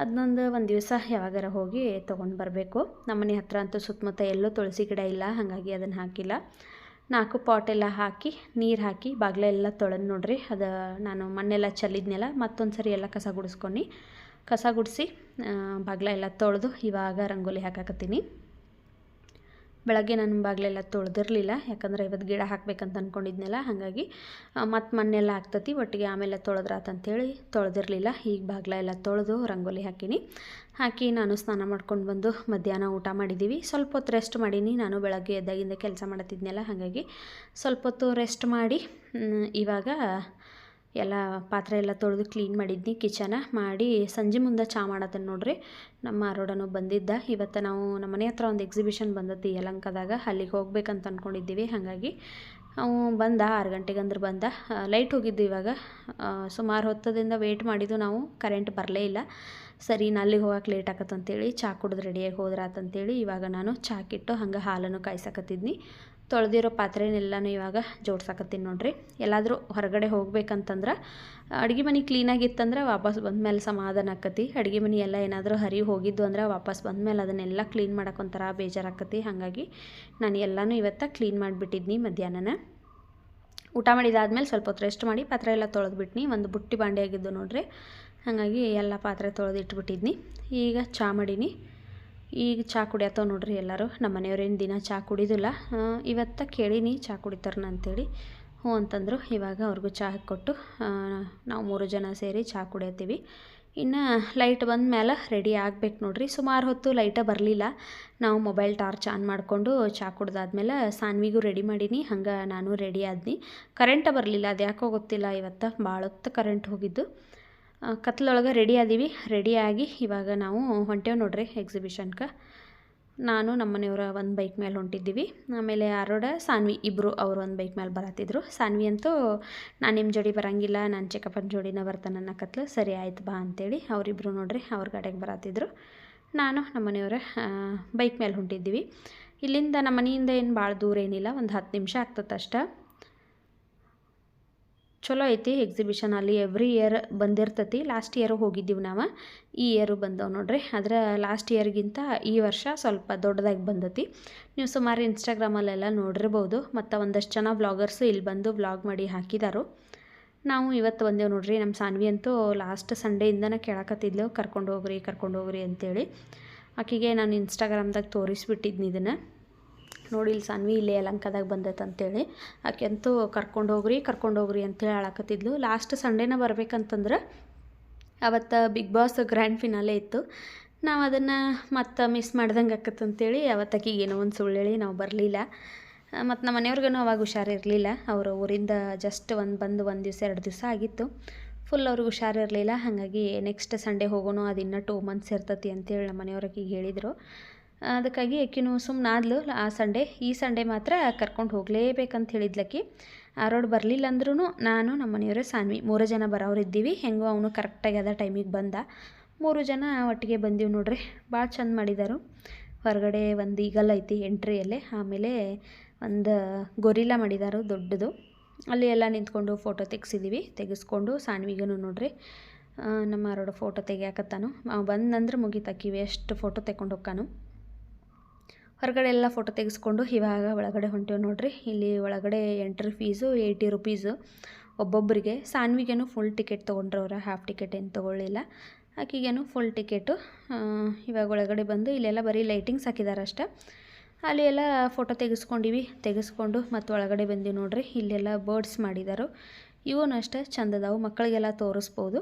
ಅದನ್ನೊಂದು ಒಂದು ದಿವಸ ಯಾವಾಗಾರ ಹೋಗಿ ತೊಗೊಂಡು ಬರಬೇಕು. ನಮ್ಮನೆ ಹತ್ರ ಅಂತೂ ಸುತ್ತಮುತ್ತ ಎಲ್ಲೂ ತುಳಸಿ ಗಿಡ ಇಲ್ಲ, ಹಾಗಾಗಿ ಅದನ್ನು ಹಾಕಿಲ್ಲ. ನಾಲ್ಕು ಪಾಟೆಲ್ಲ ಹಾಕಿ, ನೀರು ಹಾಕಿ ಬಾಗಿಲೆಲ್ಲ ತೊಳೆದು ನೋಡ್ರಿ. ಅದು ನಾನು ಮಣ್ಣೆಲ್ಲ ಚೆಲ್ಲಿದ್ನೆಲ್ಲ ಮತ್ತೊಂದು ಸರಿ ಎಲ್ಲ ಕಸ ಗುಡಿಸ್ಕೊಂಡು. ಕಸ ಗುಡಿಸಿ ಬಾಗಿಲ ಎಲ್ಲ ತೊಳೆದು ಇವಾಗ ರಂಗೋಲಿ ಹಾಕಾಕತ್ತೀನಿ. ಬೆಳಗ್ಗೆ ನಾನು ಬಾಗಿಲೆಲ್ಲ ತೊಳೆದಿರಲಿಲ್ಲ. ಯಾಕಂದ್ರೆ ಇವತ್ತು ಗಿಡ ಹಾಕ್ಬೇಕಂತ ಅಂದ್ಕೊಂಡಿದ್ನಲ್ಲ ಹಾಗಾಗಿ ಮತ್ತು ಮಣ್ಣೆಲ್ಲ ಆಗ್ತತಿ, ಒಟ್ಟಿಗೆ ಆಮೇಲೆ ತೊಳೆದ್ರಾತಂತೇಳಿ ತೊಳೆದಿರಲಿಲ್ಲ. ಈಗ ಬಾಗಿಲ ಎಲ್ಲ ತೊಳೆದು ರಂಗೋಲಿ ಹಾಕೀನಿ. ಹಾಕಿ ನಾನು ಸ್ನಾನ ಮಾಡ್ಕೊಂಡು ಬಂದು ಮಧ್ಯಾಹ್ನ ಊಟ ಮಾಡಿದ್ದೀವಿ ಸ್ವಲ್ಪ ಹೊತ್ತು ರೆಸ್ಟ್ ಮಾಡೀನಿ. ನಾನು ಬೆಳಗ್ಗೆ ಎದ್ದಾಗಿಂದ ಕೆಲಸ ಮಾಡತ್ತಿದ್ನಲ್ಲ, ಹಾಗಾಗಿ ಸ್ವಲ್ಪ ಹೊತ್ತು ರೆಸ್ಟ್ ಮಾಡಿ ಇವಾಗ ಎಲ್ಲ ಪಾತ್ರೆ ಎಲ್ಲ ತೊಳೆದು ಕ್ಲೀನ್ ಮಾಡಿದ್ನಿ ಕಿಚನ ಮಾಡಿ ಸಂಜೆ ಮುಂದೆ ಚಹಾ ಮಾಡತ್ತೇನೆ ನೋಡ್ರಿ. ನಮ್ಮ ಆರೋಡನು ಬಂದಿದ್ದ. ಇವತ್ತು ನಾವು ನಮ್ಮ ಮನೆ ಹತ್ರ ಒಂದು ಎಕ್ಸಿಬಿಷನ್ ಬಂದತಿ ಯಲಂಕದಾಗ. ಅಲ್ಲಿಗೆ ಹೋಗ್ಬೇಕಂತ ಅಂದ್ಕೊಂಡಿದ್ದೀವಿ ಹಾಗಾಗಿ ಅವು ಬಂದ, ಆರು ಗಂಟೆಗೆ ಅಂದ್ರೆ ಬಂದ. ಲೈಟ್ ಹೋಗಿದ್ದು ಇವಾಗ. ಸುಮಾರು ಹೊತ್ತದಿಂದ ವೆಯ್ಟ್ ಮಾಡಿದ್ದು ನಾವು. ಕರೆಂಟ್ ಬರಲೇ ಇಲ್ಲ. ಸರಿ ನಾ ಅಲ್ಲಿಗೆ ಹೋಗಕ್ಕೆ ಲೇಟ್ ಆಕತ್ತಂತೇಳಿ ಚಹಾ ಕುಡಿದು ರೆಡಿಯಾಗಿ ಹೋದ್ರಾತಂತೇಳಿ ಇವಾಗ ನಾನು ಚಾಕಿಟ್ಟು ಹಂಗೆ ಹಾಲನ್ನು ಕಾಯ್ಸಕತ್ತಿದ್ನಿ. ತೊಳೆದಿರೋ ಪಾತ್ರೆನೆಲ್ಲನೂ ಇವಾಗ ಜೋಡ್ಸಾಕತ್ತೀನಿ ನೋಡಿರಿ. ಎಲ್ಲಾದರೂ ಹೊರಗಡೆ ಹೋಗ್ಬೇಕಂತಂದ್ರೆ ಅಡುಗೆ ಮನೆ ಕ್ಲೀನಾಗಿತ್ತಂದ್ರೆ ವಾಪಸ್ ಬಂದಮೇಲೆ ಸಮಾಧಾನ ಆಕತಿ. ಅಡುಗೆ ಮನೆ ಎಲ್ಲ ಏನಾದರೂ ಹರಿ ಹೋಗಿದ್ದು ಅಂದ್ರೆ ವಾಪಸ್ ಬಂದಮೇಲೆ ಅದನ್ನೆಲ್ಲ ಕ್ಲೀನ್ ಮಾಡೋಕ್ಕೊಂಥರ ಬೇಜಾರಾಕತಿ. ಹಾಗಾಗಿ ನಾನು ಎಲ್ಲನೂ ಇವತ್ತು ಕ್ಲೀನ್ ಮಾಡಿಬಿಟ್ಟಿದ್ನಿ ಮಧ್ಯಾಹ್ನನ. ಊಟ ಮಾಡಿದಾದ್ಮೇಲೆ ಸ್ವಲ್ಪ ಹೊತ್ತು ರೆಸ್ಟ್ ಮಾಡಿ ಪಾತ್ರೆ ಎಲ್ಲ ತೊಳೆದ್ಬಿಟ್ನಿ. ಒಂದು ಬುಟ್ಟಿ ಬಾಂಡೆ ಆಗಿದ್ದು ನೋಡಿರಿ. ಹಾಗಾಗಿ ಎಲ್ಲ ಪಾತ್ರೆ ತೊಳೆದು ಇಟ್ಬಿಟ್ಟಿದ್ನಿ ಈಗ ಚಹಾ ಮಾಡೀನಿ. ಈಗ ಚಹಾ ಕುಡಿಯತ್ತವ ನೋಡ್ರಿ ಎಲ್ಲರೂ. ನಮ್ಮ ಮನೆಯವ್ರೇನು ದಿನ ಚಹಾ ಕುಡಿದಿಲ್ಲ. ಇವತ್ತ ಕೇಳೀನಿ ಚಹಾ ಕುಡಿತಾರನ ಅಂತೇಳಿ. ಹ್ಞೂ ಅಂತಂದರು ಇವಾಗ ಅವ್ರಿಗೂ ಚಹಾ ಕೊಟ್ಟು ನಾವು ಮೂರು ಜನ ಸೇರಿ ಚಹಾ ಕುಡಿಯತ್ತೀವಿ. ಇನ್ನು ಲೈಟ್ ಬಂದ ಮೇಲೆ ರೆಡಿ ಆಗ್ಬೇಕು ನೋಡ್ರಿ. ಸುಮಾರು ಹೊತ್ತು ಲೈಟ ಬರಲಿಲ್ಲ. ನಾವು ಮೊಬೈಲ್ ಟಾರ್ಚ್ ಆನ್ ಮಾಡಿಕೊಂಡು ಚಹಾ ಕುಡ್ದಾದ್ಮೇಲೆ ಸಾನ್ವಿಗೂ ರೆಡಿ ಮಾಡೀನಿ. ಹಂಗೆ ನಾನು ರೆಡಿ ಆದ್ನಿ. ಕರೆಂಟ ಬರಲಿಲ್ಲ. ಅದು ಯಾಕೋ ಗೊತ್ತಿಲ್ಲ. ಇವತ್ತು ಭಾಳ ಹೊತ್ತು ಕರೆಂಟ್ ಹೋಗಿದ್ದು. ಕತ್ಲೊಳಗೆ ರೆಡಿ ಆದೀವಿ. ರೆಡಿಯಾಗಿ ಇವಾಗ ನಾವು ಹೊಂಟೇವೆ ನೋಡ್ರಿ ಎಕ್ಸಿಬಿಷನ್ಗೆ ನಾನು ನಮ್ಮ ಮನೆಯವರ ಒಂದು ಬೈಕ್ ಮೇಲೆ ಹೊಂಟಿದ್ದೀವಿ. ಆಮೇಲೆ ಆರೋಡ ಸಾನ್ವಿ ಇಬ್ಬರು ಅವರು ಒಂದು ಬೈಕ್ ಮೇಲೆ ಬರತ್ತಿದ್ರು. ಸಾನ್ವಿ ಅಂತೂ ನಾನು ನಿಮ್ಮ ಜೋಡಿ ಬರೋಂಗಿಲ್ಲ, ನಾನು ಚಿಕ್ಕಪ್ಪನ ಜೋಡಿನ ಬರ್ತಾನೆ ಕತ್ಲು. ಸರಿ ಆಯ್ತು ಬಾ ಅಂತೇಳಿ ಅವರಿಬ್ಬರು ನೋಡ್ರಿ ಅವ್ರ ಗಾಡಿಗೆ ಬರತ್ತಿದ್ರು. ನಾನು ನಮ್ಮ ಮನೆಯವರ ಬೈಕ್ ಮೇಲೆ ಹೊಂಟಿದ್ದೀವಿ. ಇಲ್ಲಿಂದ ನಮ್ಮ ಮನೆಯಿಂದ ಏನು ಭಾಳ ದೂರ ಏನಿಲ್ಲ, ಒಂದು ಹತ್ತು ನಿಮಿಷ ಆಗ್ತದೆ ಅಷ್ಟೇ. ಚಲೋ ಐತಿ ಎಕ್ಸಿಬಿಷನ್ ಅಲ್ಲಿ ಎವ್ರಿ ಇಯರ್ ಬಂದಿರ್ತತಿ. ಲಾಸ್ಟ್ ಇಯರು ಹೋಗಿದ್ದೀವಿ ನಾವು. ಈ ಇಯರು ಬಂದವು ನೋಡ್ರಿ. ಆದರೆ ಲಾಸ್ಟ್ ಇಯರ್ಗಿಂತ ಈ ವರ್ಷ ಸ್ವಲ್ಪ ದೊಡ್ಡದಾಗಿ ಬಂದತಿ. ನೀವು ಸುಮಾರು ಇನ್ಸ್ಟಾಗ್ರಾಮಲ್ಲೆಲ್ಲ ನೋಡಿರ್ಬೋದು. ಮತ್ತು ಒಂದಷ್ಟು ಜನ ವ್ಲಾಗರ್ಸು ಇಲ್ಲಿ ಬಂದು ವ್ಲಾಗ್ ಮಾಡಿ ಹಾಕಿದಾರು. ನಾವು ಇವತ್ತು ಬಂದೇವು ನೋಡ್ರಿ. ನಮ್ಮ ಸಾನ್ವಿ ಅಂತೂ ಲಾಸ್ಟ್ ಸಂಡೇಯಿಂದನೇ ಕೇಳಕತ್ತಿದ್ಲು. ಕರ್ಕೊಂಡು ಹೋಗ್ರಿ ಕರ್ಕೊಂಡು ಹೋಗ್ರಿ ಅಂತೇಳಿ. ಆಕೆಗೆ ನಾನು ಇನ್ಸ್ಟಾಗ್ರಾಮ್ದಾಗ ತೋರಿಸ್ಬಿಟ್ಟಿದ್ನಿ ಇದನ್ನು. ನೋಡಿ, ಇಲ್ಲಿ ಸಾನ್ವಿ ಇಲ್ಲೇ ಯಲಂಕದಾಗ ಬಂದೈತೆ ಅಂತೇಳಿ. ಆಕೆ ಅಂತೂ ಕರ್ಕೊಂಡು ಹೋಗ್ರಿ ಕರ್ಕೊಂಡು ಹೋಗ್ರಿ ಅಂತೇಳಿ ಹೇಳಕತ್ತಿದ್ಲು. ಲಾಸ್ಟ್ ಸಂಡೇನ ಬರ್ಬೇಕಂತಂದ್ರೆ ಅವತ್ತು ಬಿಗ್ ಬಾಸ್ ಗ್ರ್ಯಾಂಡ್ ಫಿನಾಲೆ ಇತ್ತು. ನಾವು ಅದನ್ನು ಮತ್ತೆ ಮಿಸ್ ಮಾಡ್ದಂಗೆ ಆಕತ್ತಂತೇಳಿ ಅವತ್ತಾಕಿಗೆ ಏನೋ ಒಂದು ಸುಳ್ಳು ಹೇಳಿ ನಾವು ಬರಲಿಲ್ಲ. ಮತ್ತು ನಮ್ಮ ಮನೆಯವ್ರಿಗೂ ಅವಾಗ ಹುಷಾರಿರಲಿಲ್ಲ. ಅವರು ಊರಿಂದ ಜಸ್ಟ್ ಒಂದು ಬಂದು ಒಂದು ದಿವಸ, ಎರಡು ದಿವಸ ಆಗಿತ್ತು. ಫುಲ್ ಅವ್ರಿಗೆ ಹುಷಾರಿರಲಿಲ್ಲ. ಹಾಗಾಗಿ ನೆಕ್ಸ್ಟ್ ಸಂಡೇ ಹೋಗೋಣ, ಅದು ಇನ್ನೂ ಟೂ ಮಂತ್ಸ್ ಇರ್ತತಿ ಅಂತೇಳಿ ನಮ್ಮ ಮನೆಯವ್ರಿಗೆ ಹೇಳಿದರು. ಅದಕ್ಕಾಗಿ ಆಕಿನೂ ಸುಮ್ಮನೆ ಆ ಸಂಡೇ, ಈ ಸಂಡೇ ಮಾತ್ರ ಕರ್ಕೊಂಡು ಹೋಗಲೇಬೇಕಂತ ಹೇಳಿದ್ಲಕ್ಕಿ. ಆ ರೋಡ್ ಬರಲಿಲ್ಲ ಅಂದ್ರೂ ನಾನು ನಮ್ಮ ಮನೆಯವರೇ ಸಾನ್ವಿ, ಮೂರು ಜನ ಬರೋರು ಇದ್ದೀವಿ ಹೆಂಗೋ ಅವನು ಕರೆಕ್ಟಾಗಿ ಅದ ಟೈಮಿಗೆ ಬಂದ. ಮೂರು ಜನ ಒಟ್ಟಿಗೆ ಬಂದೀವಿ ನೋಡ್ರಿ. ಭಾಳ ಚಂದ ಮಾಡಿದರು. ಹೊರಗಡೆ ಒಂದು ಈಗಲ್ ಐತಿ ಎಂಟ್ರಿಯಲ್ಲೇ ಆಮೇಲೆ ಒಂದು ಗೊರಿಲ್ಲ ಮಾಡಿದಾರು ದೊಡ್ಡದು. ಅಲ್ಲಿ ಎಲ್ಲ ನಿಂತ್ಕೊಂಡು ಫೋಟೋ ತೆಗ್ಸಿದ್ದೀವಿ ತೆಗೆಸ್ಕೊಂಡು ಸಾನ್ವಿಗೂ ನೋಡ್ರಿ. ನಮ್ಮ ಅವರೋಡ ಫೋಟೋ ತೆಗಿಯಾಕತ್ತಾನು. ಬಂದಂದ್ರೆ ಮುಗಿತಾಕಿವಿ ಎಷ್ಟು ಫೋಟೋ ತೆಕ್ಕೊಂಡು ಹೋಗ್ಕಾನು. ಹೊರಗಡೆ ಎಲ್ಲ ಫೋಟೋ ತೆಗೆಸ್ಕೊಂಡು ಇವಾಗ ಒಳಗಡೆ ಹೊಂಟೇವು ನೋಡ್ರಿ. ಇಲ್ಲಿ ಒಳಗಡೆ ಎಂಟ್ರಿ ಫೀಸು ಏಯ್ಟಿ ರುಪೀಸು ಒಬ್ಬೊಬ್ಬರಿಗೆ ಸಾನ್ವಿಗೇನು ಫುಲ್ ಟಿಕೆಟ್ ತೊಗೊಂಡ್ರವ್ರ ಹಾಫ್ ಟಿಕೆಟ್ ಏನು ತೊಗೊಳ್ಳಿಲ್ಲ. ಆಕಿಗೇನು ಫುಲ್ ಟಿಕೆಟು ಇವಾಗ ಒಳಗಡೆ ಬಂದು ಇಲ್ಲೆಲ್ಲ ಬರೀ ಲೈಟಿಂಗ್ಸ್ ಹಾಕಿದ್ದಾರೆ ಅಷ್ಟೆ. ಅಲ್ಲಿ ಎಲ್ಲ ಫೋಟೋ ತೆಗೆಸ್ಕೊಂಡಿವಿ. ತೆಗೆಸ್ಕೊಂಡು ಮತ್ತು ಒಳಗಡೆ ಬಂದೀವಿ ನೋಡ್ರಿ. ಇಲ್ಲೆಲ್ಲ ಬರ್ಡ್ಸ್ ಮಾಡಿದಾರು. ಇವನ್ನು ಅಷ್ಟೇ ಚಂದದಾವು. ಮಕ್ಕಳಿಗೆಲ್ಲ ತೋರಿಸ್ಬೋದು.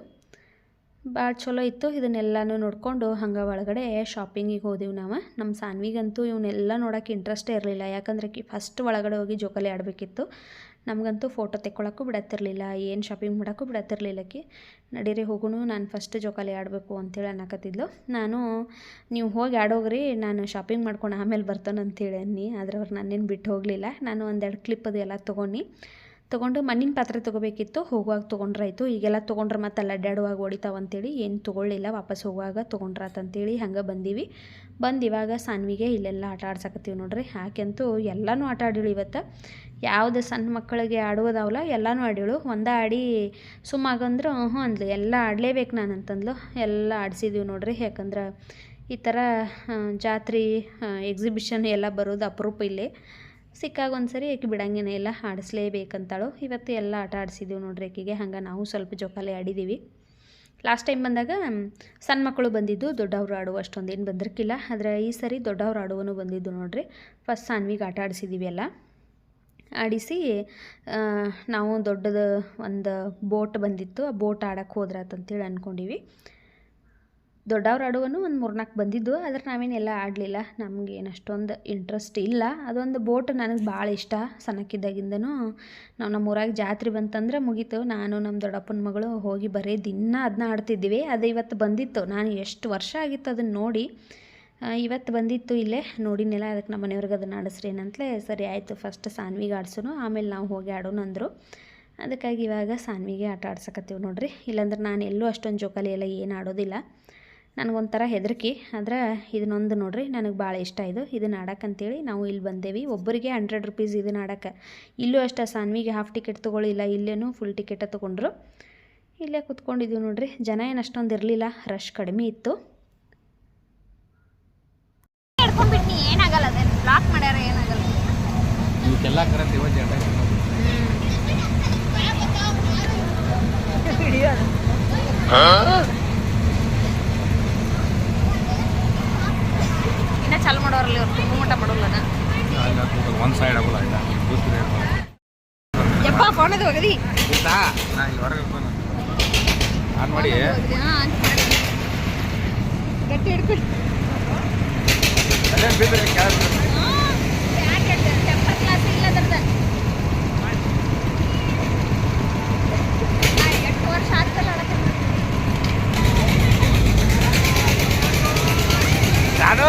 ಭಾಳ ಚಲೋ ಇತ್ತು. ಇದನ್ನೆಲ್ಲನೂ ನೋಡಿಕೊಂಡು ಹಂಗೆ ಒಳಗಡೆ ಶಾಪಿಂಗಿಗೆ ಹೋದೆವು ನಾವು. ನಮ್ಮ ಸಾನ್ವಿಗಂತೂ ಇವನ್ನೆಲ್ಲ ನೋಡೋಕೆ ಇಂಟ್ರೆಸ್ಟೇ ಇರಲಿಲ್ಲ. ಯಾಕಂದ್ರೆ ಕಿ ಫಸ್ಟ್ ಒಳಗಡೆ ಹೋಗಿ ಜೋಕಾಲಿ ಆಡಬೇಕಿತ್ತು. ನಮಗಂತೂ ಫೋಟೋ ತೆಕ್ಕೊಳಕ್ಕೂ ಬಿಡತ್ತಿರಲಿಲ್ಲ. ಏನು ಶಾಪಿಂಗ್ ಮಾಡೋಕ್ಕೂ ಬಿಡತ್ತಿರಲಿಲ್ಲ ಆಕಿ ನಡೀರಿ ಹೋಗುನು ನಾನು ಫಸ್ಟ್ ಜೋಕಾಲಿ ಆಡಬೇಕು ಅಂತೇಳಿ ಅನ್ನಕತ್ತಿದ್ಲು. ನಾನು, ನೀವು ಹೋಗಿ ಆಡೋಗ್ರಿ. ನಾನು ಶಾಪಿಂಗ್ ಮಾಡ್ಕೊಂಡು ಆಮೇಲೆ ಬರ್ತಾನಂತೇಳಿ ಅನ್ನಿ. ಆದ್ರೆ ಅವ್ರು ನನ್ನೇನು ಬಿಟ್ಟು ಹೋಗಲಿಲ್ಲ. ನಾನು ಒಂದೆರಡು ಕ್ಲಿಪ್ ಅದು ಎಲ್ಲ ತೊಗೊಂಡು ತೊಗೊಂಡು ಮಣ್ಣಿನ ಪಾತ್ರೆ ತೊಗೋಬೇಕಿತ್ತು, ಹೋಗುವಾಗ ತೊಗೊಂಡ್ರಾಯ್ತು. ಈಗೆಲ್ಲ ತೊಗೊಂಡ್ರೆ ಮತ್ತೆ ಅಲ್ಲಿ ಅಡ್ಡಾಡುವಾಗ ಹೊಡಿತಾವ ಅಂತೇಳಿ ಏನು ತೊಗೊಳ್ಳಿಲ್ಲ, ವಾಪಸ್ ಹೋಗುವಾಗ ತೊಗೊಂಡ್ರಾತಂತೇಳಿ ಹಂಗೆ ಬಂದೀವಿ. ಬಂದು ಇವಾಗ ಸಾನ್ವಿಗೆ ಇಲ್ಲೆಲ್ಲ ಆಟ ಆಡ್ಸಕತ್ತೀವಿ ನೋಡ್ರಿ. ಯಾಕೆಂತೂ ಎಲ್ಲನೂ ಆಟ ಆಡಿಳು ಇವತ್ತು. ಯಾವುದು ಸಣ್ಣ ಮಕ್ಕಳಿಗೆ ಆಡುವುದಾವಲ್ಲ ಎಲ್ಲನೂ ಆಡಿಳು ಒಂದೇ ಆಡಿ ಸುಮ್ಮಾಗಂದ್ರೆ ಹ್ಞೂ ಅಂದ್ಲು. ಎಲ್ಲ ಆಡಲೇಬೇಕು ನಾನು ಅಂತಂದ್ಲು. ಎಲ್ಲ ಆಡಿಸಿದೀವಿ ನೋಡ್ರಿ. ಯಾಕಂದ್ರೆ ಈ ಥರ ಜಾತ್ರೆ ಎಕ್ಸಿಬಿಷನ್ ಎಲ್ಲ ಬರೋದು ಅಪರೂಪ ಇಲ್ಲಿ. ಸಿಕ್ಕಾಗ ಒಂದ್ಸರಿ ಆಕೆ ಬಿಡಂಗೇನೆ ಇಲ್ಲ, ಆಡಿಸ್ಲೇಬೇಕಂತಾಳು. ಇವತ್ತು ಎಲ್ಲ ಆಟ ಆಡಿಸಿದ್ದೀವಿ ನೋಡ್ರಿ ಆಕೆಗೆ ಹಂಗೆ ನಾವು ಸ್ವಲ್ಪ ಜೋಕಾಲಿ ಆಡಿದ್ದೀವಿ ಲಾಸ್ಟ್ ಟೈಮ್ ಬಂದಾಗ ಸಣ್ಣ ಮಕ್ಕಳು ಬಂದಿದ್ದು, ದೊಡ್ಡವರು ಆಡುವ ಏನು ಬಂದಿರಕ್ಕಿಲ್ಲ ಆದರೆ ಈ ಸರಿ ದೊಡ್ಡವ್ರು ಆಡುವನು ಬಂದಿದ್ದು ನೋಡ್ರಿ. ಫಸ್ಟ್ ಸಾನ್ವಿಗೆ ಆಟ ಆಡಿಸಿದ್ದೀವಿ ಎಲ್ಲ. ಆಡಿಸಿ ನಾವು ದೊಡ್ಡದು ಒಂದು ಬೋಟ್ ಬಂದಿತ್ತು. ಆ ಬೋಟ್ ಆಡೋಕ್ಕೆ ಹೋದ್ರಾತಂತೇಳಿ ಅಂದ್ಕೊಂಡೀವಿ ದೊಡ್ಡವ್ರು ಆಡುವನು ಒಂದು ಮೂರ್ನಾಲ್ಕು ಬಂದಿದ್ದು, ಆದ್ರೆ ನಾವೇನೆಲ್ಲ ಆಡಲಿಲ್ಲ. ನಮ್ಗೆ ಏನು ಅಷ್ಟೊಂದು ಇಂಟ್ರೆಸ್ಟ್ ಇಲ್ಲ. ಅದೊಂದು ಬೋಟ್ ನನಗೆ ಭಾಳ ಇಷ್ಟ ಸಣ್ಣಕ್ಕಿದ್ದಾಗಿಂದನೂ. ನಾವು ನಮ್ಮ ಊರಾಗ ಜಾತ್ರೆ ಬಂತಂದ್ರೆ ಮುಗೀತು. ನಾನು ನಮ್ಮ ದೊಡ್ಡಪ್ಪನ ಮಗಳು ಹೋಗಿ ಬರೀ ದಿನ ಅದನ್ನ ಆಡ್ತಿದ್ದೀವಿ. ಅದು ಇವತ್ತು ಬಂದಿತ್ತು. ನಾನು ಎಷ್ಟು ವರ್ಷ ಆಗಿತ್ತು ಅದನ್ನು ನೋಡಿ. ಇವತ್ತು ಬಂದಿತ್ತು ಇಲ್ಲೇ. ನೋಡಿನೆಲ್ಲ ಅದಕ್ಕೆ ನಮ್ಮ ಮನೆಯವ್ರಿಗೆ ಅದನ್ನು ಆಡಿಸ್ರಿ ಏನಂತಲೇ ಸರಿ ಆಯಿತು. ಫಸ್ಟ್ ಸಾನ್ವಿಗೆ ಆಡ್ಸೋನು, ಆಮೇಲೆ ನಾವು ಹೋಗಿ ಆಡೋಣ ಅಂದರು. ಅದಕ್ಕಾಗಿ ಇವಾಗ ಸಾನ್ವಿಗೆ ಆಟ ಆಡ್ಸಕತ್ತೀವಿ ನೋಡಿರಿ. ಇಲ್ಲಾಂದ್ರೆ ನಾನು ಎಲ್ಲೂ ಅಷ್ಟೊಂದು ಜೋಕಾಲಿ ಎಲ್ಲ ಏನು ಆಡೋದಿಲ್ಲ. ನನಗೊಂಥರ ಹೆದರಿಕೆ. ಆದ್ರೆ ಇದನ್ನೊಂದು ನೋಡ್ರಿ ನನಗೆ ಭಾಳ ಇಷ್ಟ ಇದು. ಇದನ್ನು ಆಡೋಕ್ಕಂತೇಳಿ ನಾವು ಇಲ್ಲಿ ಬಂದೇವಿ. ಒಬ್ಬರಿಗೆ ಹಂಡ್ರೆಡ್ ರುಪೀಸ್ ಇದನ್ನು ಆಡೋಕ್ಕೆ. ಇಲ್ಲೂ ಅಷ್ಟೇ ಸಾನ್ವಿಗೆ ಹಾಫ್ ಟಿಕೆಟ್ ತೊಗೊಳ್ಳಿಲ್ಲ ಇಲ್ಲೇನು ಫುಲ್ ಟಿಕೆಟ ತೊಗೊಂಡ್ರು. ಇಲ್ಲೇ ಕುತ್ಕೊಂಡಿದ್ದೀವಿ ನೋಡ್ರಿ. ಜನ ಏನು ಅಷ್ಟೊಂದು ಇರಲಿಲ್ಲ ರಶ್ ಕಡಿಮೆ ಇತ್ತು. ಏನಾಗಲ್ಲ ಅದೇನು ಬ್ಲಾಕ್ ಮಾಡ್ಯಾರ ಏನಾಗಲ್ಲ ಇವಕ್ಕೆಲ್ಲ ಕರೆಂಟ್ ಇವತ್ತು ಜನ ಇನ್ನ ಚಾಲು ಮಾಡೋರಲ್ಲಿ ಅವ್ರು ತುಂಬ ಮಟ್ಟ ಮಾಡೋಲ್ಲ ಒಂದು ಸೈಡ್ ಆಗೋಲ್ಲ ಇಲ್ಲ ದೂಸರಿ ಯಪ್ಪ ಫೋನದು ಹೋಗದಿ? ಗೊತ್ತಾ ನಾ ಇಲ್ಲಿ ಹೊರಗೆ ಇರ್ತಾನೆ ಆನ್ ಮಾಡಿ. ಗಟ್ಟಿ ಹಿಡ್ಕೊಂಡು ಅದೇ ಬಿದ್ದರೆ ಕೆಳಗೆ ಟೆಂಪರ್ ಕ್ಲಾಸ್ ಇಲ್ಲ ಅದ್ರದ ಎಂಟು ವರ್ಷ ಆದ್ಮೇಲೆ ಆಡಕ್ಕೆ ನಾನು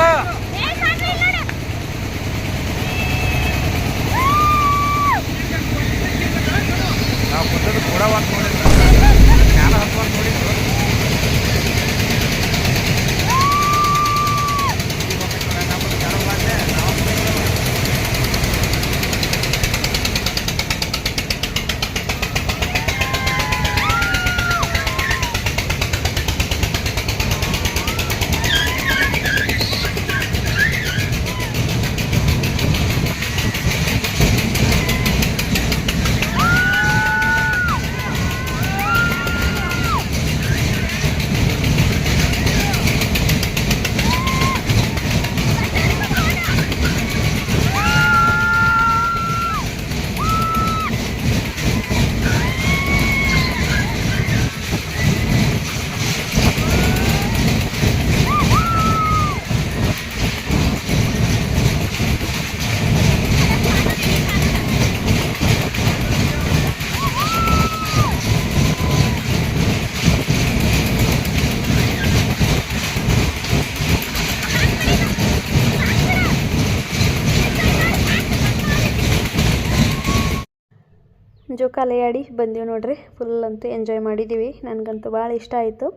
ಜೋಕಾಲಿ ಆಡಿ ಬಂದೀವಿ ನೋಡ್ರಿ. ಫುಲ್ ಅಂತೂ ಎಂಜಾಯ್ ಮಾಡಿದ್ದೀವಿ ನನಗಂತೂ ಭಾಳ ಇಷ್ಟ ಆಯಿತು.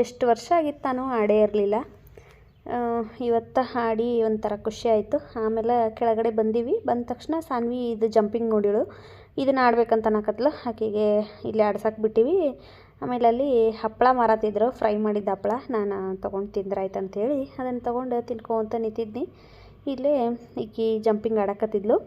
ಎಷ್ಟು ವರ್ಷ ಆಗಿತ್ತು ನಾನು ಆಡೇ ಇರಲಿಲ್ಲ. ಇವತ್ತು ಆಡಿ ಒಂಥರ ಖುಷಿ ಆಯಿತು. ಆಮೇಲೆ ಕೆಳಗಡೆ ಬಂದೀವಿ. ಬಂದ ತಕ್ಷಣ ಸಾನ್ವಿ ಇದು ಜಂಪಿಂಗ್ ನೋಡಿಳು. ಇದನ್ನ ಆಡ್ಬೇಕಂತ ಅನ್ನಕತ್ಲು. ಆಕೆಗೆ ಇಲ್ಲಿ ಆಡ್ಸಕ್ಕೆ ಬಿಟ್ಟಿವಿ. ಆಮೇಲೆ ಅಲ್ಲಿ ಹಪ್ಪಳ ಮಾರತ್ತಿದ್ರು ಫ್ರೈ ಮಾಡಿದ್ದ ಹಪ್ಪಳ ನಾನು ತೊಗೊಂಡು ತಿಂದ್ರಾಯ್ತು ಅಂತೇಳಿ ಅದನ್ನು ತೊಗೊಂಡು ತಿನ್ಕೊಂತ ನಿಂತಿದ್ನಿ. ಇಲ್ಲೇ ಈಕಿ ಜಂಪಿಂಗ್ ಆಡಕತ್ತಿದ್ಲು.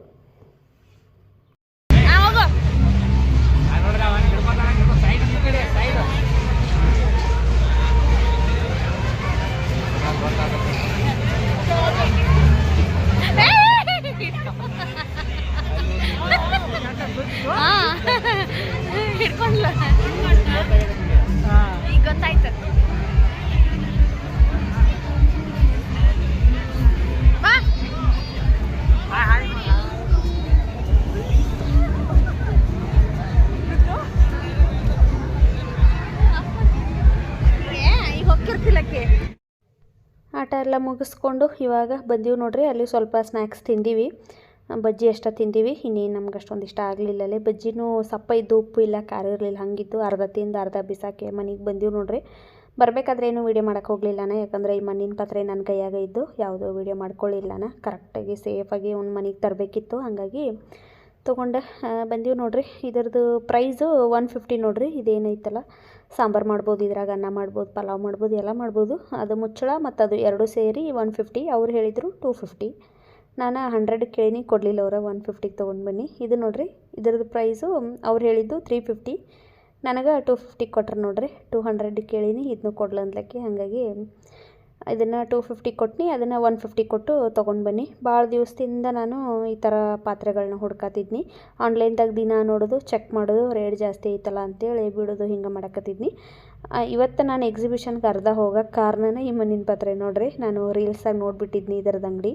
ಆಟ ಎಲ್ಲ ಮುಗಿಸ್ಕೊಂಡು ಇವಾಗ ಬಂದೀವಿ ನೋಡ್ರಿ, ಅಲ್ಲಿ ಸ್ವಲ್ಪ ಸ್ನ್ಯಾಕ್ಸ್ ತಿಂದೀವಿ. ಬಜ್ಜಿ ಅಷ್ಟ ತಿಂದೀವಿ. ಇನ್ನೇನು ನಮ್ಗೆ ಅಷ್ಟೊಂದು ಇಷ್ಟ ಆಗಲಿಲ್ಲ ಅಲ್ಲಿ. ಬಜ್ಜಿನೂ ಸಪ್ಪ ಇದ್ದು ಉಪ್ಪು ಇಲ್ಲ, ಖಾರ ಇರಲಿಲ್ಲ ಹಂಗಿದ್ದು ಅರ್ಧ ತಿಂದು ಅರ್ಧ ಬಿಸಾಕಿ ಮನೆಗೆ ಬಂದೀವಿ ನೋಡ್ರಿ. ಬರಬೇಕಾದ್ರೆ ಏನು ವೀಡಿಯೋ ಮಾಡೋಕೆ ಹೋಗಲಿಲ್ಲನ? ಯಾಕಂದರೆ ಈ ಮಣ್ಣಿನ ಪಾತ್ರೆ ನನ್ನ ಕೈಯಾಗ ಇದ್ದು ಯಾವುದೋ ವೀಡಿಯೋ ಮಾಡ್ಕೊಳ್ಳಿಲ್ಲನ ಕರೆಕ್ಟಾಗಿ ಸೇಫಾಗಿ ಒಂದು ಮನೆಗೆ ತರಬೇಕಿತ್ತು. ಹಾಗಾಗಿ ತೊಗೊಂಡು. ಬಂದೀವಿ ನೋಡ್ರಿ. ಇದರದ್ದು ಪ್ರೈಸು ಒನ್ ಫಿಫ್ಟಿ ನೋಡ್ರಿ. ಇದೇನೈತಲ್ಲ? ಸಾಂಬಾರು ಮಾಡ್ಬೋದು, ಇದ್ರಾಗ ಅನ್ನ ಮಾಡ್ಬೋದು, ಪಲಾವ್ ಮಾಡ್ಬೋದು, ಎಲ್ಲ ಮಾಡ್ಬೋದು. ಅದು ಮುಚ್ಚಳ ಮತ್ತು ಅದು ಎರಡು ಸೇರಿ ಒನ್ ಫಿಫ್ಟಿ ಅವ್ರು ಹೇಳಿದರು ಟೂ ಫಿಫ್ಟಿ ನಾನು ಹಂಡ್ರೆಡ್ ಕೇಳಿನಿ, ಕೊಡಲಿಲ್ಲ ಅವರ ಒನ್ ಫಿಫ್ಟಿಗೆ ತೊಗೊಂಡು ಬನ್ನಿ. ಇದು ನೋಡಿರಿ, ಇದ್ರದ್ದು ಪ್ರೈಸು ಅವ್ರು ಹೇಳಿದ್ದು ತ್ರೀ ಫಿಫ್ಟಿ ನನಗೆ ಟೂ ಫಿಫ್ಟಿ ಕೊಟ್ರು ನೋಡಿರಿ ಟೂ ಹಂಡ್ರೆಡ್ ಕೇಳೀನಿ ಇದನ್ನು ಕೊಡ್ಲಂದ್ಲಕ್ಕೆ ಹಾಗಾಗಿ ಇದನ್ನು ಟೂ ಫಿಫ್ಟಿ ಕೊಟ್ಟು ಅದನ್ನು ಒನ್ ಫಿಫ್ಟಿ ಕೊಟ್ಟು ತೊಗೊಂಡು ಬನ್ನಿ. ಭಾಳ ದಿವಸದಿಂದ ನಾನು ಈ ಥರ ಪಾತ್ರೆಗಳನ್ನ ಹುಡ್ಕತ್ತಿದ್ನಿ ಆನ್ಲೈನ್ದಾಗ ದಿನ ನೋಡೋದು ಚೆಕ್ ಮಾಡೋದು ರೇಟ್ ಜಾಸ್ತಿ ಐತಲ್ಲ ಅಂತೇಳಿ ಬಿಡೋದು ಹಿಂಗೆ ಮಾಡಕತ್ತಿದ್ನಿ. ಇವತ್ತು ನಾನು ಎಕ್ಸಿಬಿಷನ್ಗೆ ಅರ್ಧ ಹೋಗೋಕ್ಕೆ ಕಾರಣನೇ ಈ ಮಣ್ಣಿನ ಪಾತ್ರೆ ನೋಡ್ರಿ. ನಾನು ರೀಲ್ಸಾಗಿ ನೋಡಿಬಿಟ್ಟಿದ್ನಿ ಇದರದ ಅಂಗಡಿ.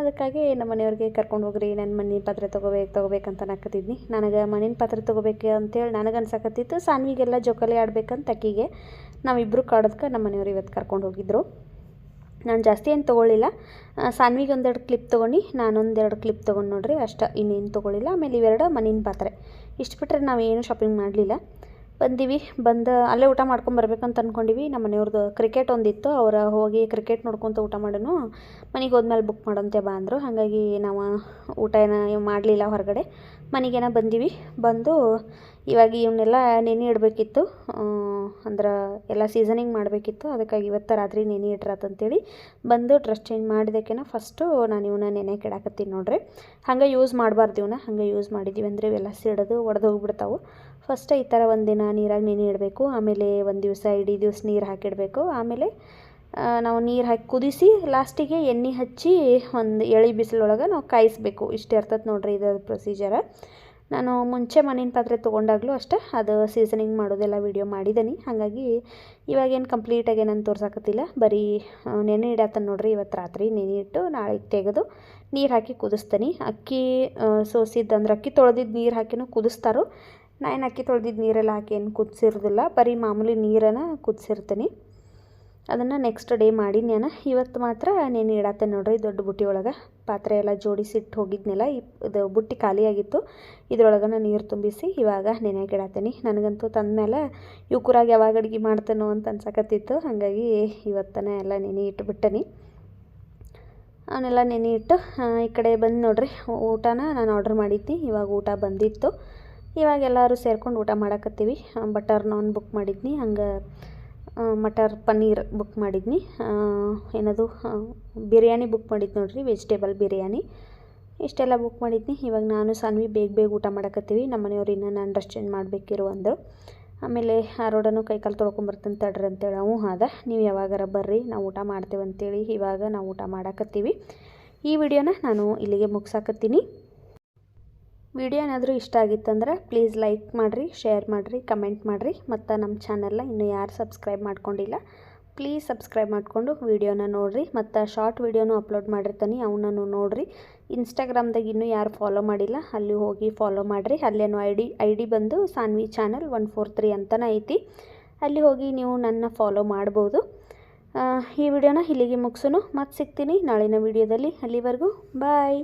ಅದಕ್ಕಾಗಿ ನಮ್ಮ ಮನೆಯವ್ರಿಗೆ ಕರ್ಕೊಂಡು ಹೋಗ್ರಿ ನನ್ನ ಮಣ್ಣಿನ ಪಾತ್ರೆ ತೊಗೋಬೇಕು ತೊಗೋಬೇಕಂತ ಅನ್ನಕತ್ತಿದ್ನಿ. ನನಗೆ ಮಣ್ಣಿನ ಪಾತ್ರೆ ತೊಗೋಬೇಕು ಅಂತೇಳಿ ನನಗೆ ಅನ್ಸಕತ್ತಿತ್ತು. ಸಾನ್ವಿಗೆಲ್ಲ ಜೋಕಾಲಿ ಆಡ್ಬೇಕಂತ ಅಕ್ಕಿಗೆ. ನಾವಿಬ್ಬರು ಕಾಡೋದಕ್ಕೆ ನಮ್ಮ ಮನೆಯವ್ರು ಇವತ್ತು ಕರ್ಕೊಂಡು ಹೋಗಿದ್ರು. ನಾನು ಜಾಸ್ತಿ ಏನು ತೊಗೊಳ್ಳಿಲ್ಲ ಸಾನ್ವಿಗೆ ಒಂದೆರಡು ಕ್ಲಿಪ್ ತೊಗೊಂಡು ನಾನೊಂದೆರಡು ಕ್ಲಿಪ್ ತೊಗೊಂಡು ನೋಡಿರಿ ಅಷ್ಟೇ ಇನ್ನೇನು ತೊಗೊಳ್ಳಿಲ್ಲ ಆಮೇಲೆ ಇವೆರಡು ಮಣ್ಣಿನ ಪಾತ್ರೆ. ಇಷ್ಟು ಬಿಟ್ಟರೆ ಏನು ಶಾಪಿಂಗ್ ಮಾಡಲಿಲ್ಲ. ಬಂದೀವಿ. ಬಂದು ಅಲ್ಲೇ ಊಟ ಮಾಡ್ಕೊಂಡು ಬರ್ಬೇಕಂತ ಅಂದ್ಕೊಂಡಿವಿ ನಮ್ಮ ಮನೆಯವ್ರದ್ದು ಕ್ರಿಕೆಟ್ ಒಂದಿತ್ತು. ಅವರ ಹೋಗಿ ಕ್ರಿಕೆಟ್ ನೋಡ್ಕೊತ ಊಟ ಮಾಡೋನು. ಮನೆಗೆ ಹೋದ್ಮೇಲೆ ಬುಕ್ ಮಾಡಂತೆ ಬಾ ಅಂದರು. ಹಾಗಾಗಿ ನಾವು ಊಟ ಏನ ಮಾಡಲಿಲ್ಲ ಹೊರಗಡೆ. ಮನೆಗೇನ ಬಂದೀವಿ. ಬಂದು ಇವಾಗ ಇವನ್ನೆಲ್ಲ ನೆನೆ ಇಡಬೇಕಿತ್ತು. ಅಂದ್ರೆ ಎಲ್ಲ ಸೀಸನಿಂಗ್ ಮಾಡಬೇಕಿತ್ತು. ಅದಕ್ಕಾಗಿ ಇವತ್ತು ರಾತ್ರಿ ನೆನೆ ಇಟ್ರಾತಂತೇಳಿ ಬಂದು ಡ್ರೆಸ್ ಚೇಂಜ್ ಮಾಡಿದಕ್ಕೆನ ಫಸ್ಟು ನಾನು ಇವನ್ನ ನೆನೆ ಕೆಡಾಕತ್ತೀನಿ ನೋಡ್ರಿ. ಹಂಗೆ ಯೂಸ್ ಮಾಡಬಾರ್ದು ಇವನ್ನ ಹಂಗೆ ಯೂಸ್ ಮಾಡಿದ್ದೀವಿ ಅಂದರೆ ಇವೆಲ್ಲ ಸಿಡೋದು ಒಡೆದು ಹೋಗ್ಬಿಡ್ತಾವೆ. ಫಸ್ಟ್ ಈ ಥರ ಒಂದಿನ ನೀರಾಗಿ ನೆನೆ ಇಡಬೇಕು, ಆಮೇಲೆ ಒಂದು ದಿವಸ ಇಡೀ ದಿವಸ ನೀರು ಹಾಕಿಡಬೇಕು, ಆಮೇಲೆ ನಾವು ನೀರು ಹಾಕಿ ಕುದಿಸಿ ಲಾಸ್ಟಿಗೆ ಎಣ್ಣೆ ಹಚ್ಚಿ ಒಂದು ಎಳಿ ಬಿಸಿಲೊಳಗೆ ನಾವು ಕಾಯಿಸ್ಬೇಕು. ಇಷ್ಟು ಇರ್ತದೆ ನೋಡ್ರಿ ಇದರ ಪ್ರೊಸೀಜರ ನಾನು ಮುಂಚೆ ಮಣ್ಣಿನ ಪಾತ್ರೆ ತೊಗೊಂಡಾಗಲೂ ಅಷ್ಟೇ, ಅದು ಸೀಸನಿಂಗ್ ಮಾಡೋದೆಲ್ಲ ವೀಡಿಯೋ ಮಾಡಿದ್ದೀನಿ ಹಾಗಾಗಿ ಇವಾಗೇನು ಕಂಪ್ಲೀಟಾಗಿ ನಾನು ತೋರ್ಸಕತ್ತಿಲ್ಲ. ಬರೀ ನೆನೆ ಇಡತ್ತ ನೋಡ್ರಿ ಇವತ್ತು ರಾತ್ರಿ. ನೆನೆ ಇಟ್ಟು ನಾಳೆಗೆ ತೆಗೆದು ನೀರು ಹಾಕಿ ಕುದಿಸ್ತೀನಿ. ಅಕ್ಕಿ ಸೋಸಿದ್ದು ಅಂದ್ರೆ ಅಕ್ಕಿ ತೊಳೆದಿದ್ದು ನೀರು ಹಾಕಿನೂ ಕುದಿಸ್ತಾರೋ ನಾ ಏನು ಅಕ್ಕಿ ತೊಳೆದಿದ್ದು ನೀರೆಲ್ಲ ಹಾಕಿ ಏನು ಕುದಿಸಿರೋದಿಲ್ಲ, ಬರೀ ಮಾಮೂಲಿ ನೀರನ್ನು ಕುದಿಸಿರ್ತೀನಿ. ಅದನ್ನು ನೆಕ್ಸ್ಟ್ ಡೇ ಮಾಡಿ ನಾನು ಇವತ್ತು ಮಾತ್ರ ನೆನೆ ಇಡತ್ತೆ ನೋಡ್ರಿ ದೊಡ್ಡ ಬುಟ್ಟಿ ಒಳಗೆ. ಪಾತ್ರೆ ಎಲ್ಲ ಜೋಡಿಸಿಟ್ಟು ಹೋಗಿದ್ನೆಲ್ಲ ಇದು ಬುಟ್ಟಿ ಖಾಲಿಯಾಗಿತ್ತು ಇದ್ರೊಳಗನ ನಾನು ನೀರು ತುಂಬಿಸಿ ಇವಾಗ ನೆನೆಯಾಗಿ ಇಡತ್ತೀನಿ ನನಗಂತೂ ತಂದಮೇಲೆ ಇವ್ಕೂರಾಗ ಯಾವಾಗ ಅಡುಗೆ ಮಾಡ್ತೇನೋ ಅಂತ ಅನ್ಸಕತ್ತಿತ್ತು. ಹಾಗಾಗಿ ಇವತ್ತನೇ ಎಲ್ಲ ನೆನೆ ಇಟ್ಬಿಟ್ಟನಿ. ಅವನ್ನೆಲ್ಲ ನೆನೆ ಇಟ್ಟು ಈ ಕಡೆ ಬಂದು ನೋಡ್ರಿ, ಊಟನ ನಾನು ಆರ್ಡ್ರ್ ಮಾಡಿದ್ದೆ ಇವಾಗ ಊಟ ಬಂದಿತ್ತು. ಇವಾಗ ಎಲ್ಲರೂ ಸೇರ್ಕೊಂಡು ಊಟ ಮಾಡಕತ್ತೀವಿ. ಬಟರ್ ನಾನ್ ಬುಕ್ ಮಾಡಿದ್ನಿ. ಹಂಗೆ ಆ, ಮಟರ್ ಪನ್ನೀರ್ ಬುಕ್ ಮಾಡಿದ್ನಿ. ಆ, ಏನದು ಬಿರಿಯಾನಿ ಬುಕ್ ಮಾಡಿದ್ದು ನೋಡಿರಿ ವೆಜಿಟೇಬಲ್ ಬಿರಿಯಾನಿ. ಇಷ್ಟೆಲ್ಲ ಬುಕ್ ಮಾಡಿದ್ನಿ. ಇವಾಗ ನಾನು ಸಾನ್ವಿ ಬೇಗ ಬೇಗ ಊಟ ಮಾಡಕತ್ತೀವಿ. ನಮ್ಮ ಮನೆಯವ್ರು ಇನ್ನೂ ನಾನು ಅಂಡರ್ಸ್ಟ್ಯಾಂಡ್ ಮಾಡಬೇಕಿರು ಅಂದರು. ಆಮೇಲೆ ಆರೋಡನು ಕೈ ಕಾಲು ತೊಳ್ಕೊಂಬರ್ತಂತ ತಡ್ರಿ ಅಂತೇಳಿ ಅವು ಅದ ನೀವು ಯಾವಾಗಾರ ಬರ್ರಿ ನಾವು ಊಟ ಮಾಡ್ತೇವೆ ಅಂತೇಳಿ ಇವಾಗ ನಾವು ಊಟ ಮಾಡಕತ್ತೀವಿ. ಈ ವಿಡಿಯೋನ ನಾನು ಇಲ್ಲಿಗೆ ಮುಗ್ಸಾಕತ್ತೀನಿ. ವಿಡಿಯೋ ಏನಾದರೂ ಇಷ್ಟ ಆಗಿತ್ತಂದರೆ ಪ್ಲೀಸ್ ಲೈಕ್ ಮಾಡಿರಿ ಶೇರ್ ಮಾಡಿರಿ ಕಮೆಂಟ್ ಮಾಡಿರಿ. ಮತ್ತು ನಮ್ಮ ಚಾನಲ್ನ ಇನ್ನೂ ಯಾರು ಸಬ್ಸ್ಕ್ರೈಬ್ ಮಾಡ್ಕೊಂಡಿಲ್ಲ ಪ್ಲೀಸ್ ಸಬ್ಸ್ಕ್ರೈಬ್ ಮಾಡಿಕೊಂಡು ವೀಡಿಯೋನ ನೋಡಿರಿ. ಮತ್ತು ಶಾರ್ಟ್ ವೀಡಿಯೋನೂ ಅಪ್ಲೋಡ್ ಮಾಡಿರ್ತೀನಿ, ಅವನನ್ನು ನೋಡಿರಿ. ಇನ್ಸ್ಟಾಗ್ರಾಮ್ದಾಗ ಇನ್ನೂ ಯಾರು ಫಾಲೋ ಮಾಡಿಲ್ಲ, ಅಲ್ಲಿ ಹೋಗಿ ಫಾಲೋ ಮಾಡಿರಿ. ಅಲ್ಲೇನು ಐ ಡಿ ಐ ಡಿ ಬಂದು Saanvi channel one four three ಅಂತಲೇ ಐತಿ. ಅಲ್ಲಿ ಹೋಗಿ ನೀವು ನನ್ನ ಫಾಲೋ ಮಾಡ್ಬೋದು. ಈ ವಿಡಿಯೋನ ಇಲ್ಲಿಗೆ ಮುಗಿಸೋನು. ಮತ್ತೆ ಸಿಗ್ತೀನಿ ನಾಳಿನ ವಿಡಿಯೋದಲ್ಲಿ. ಅಲ್ಲಿವರೆಗೂ ಬಾಯ್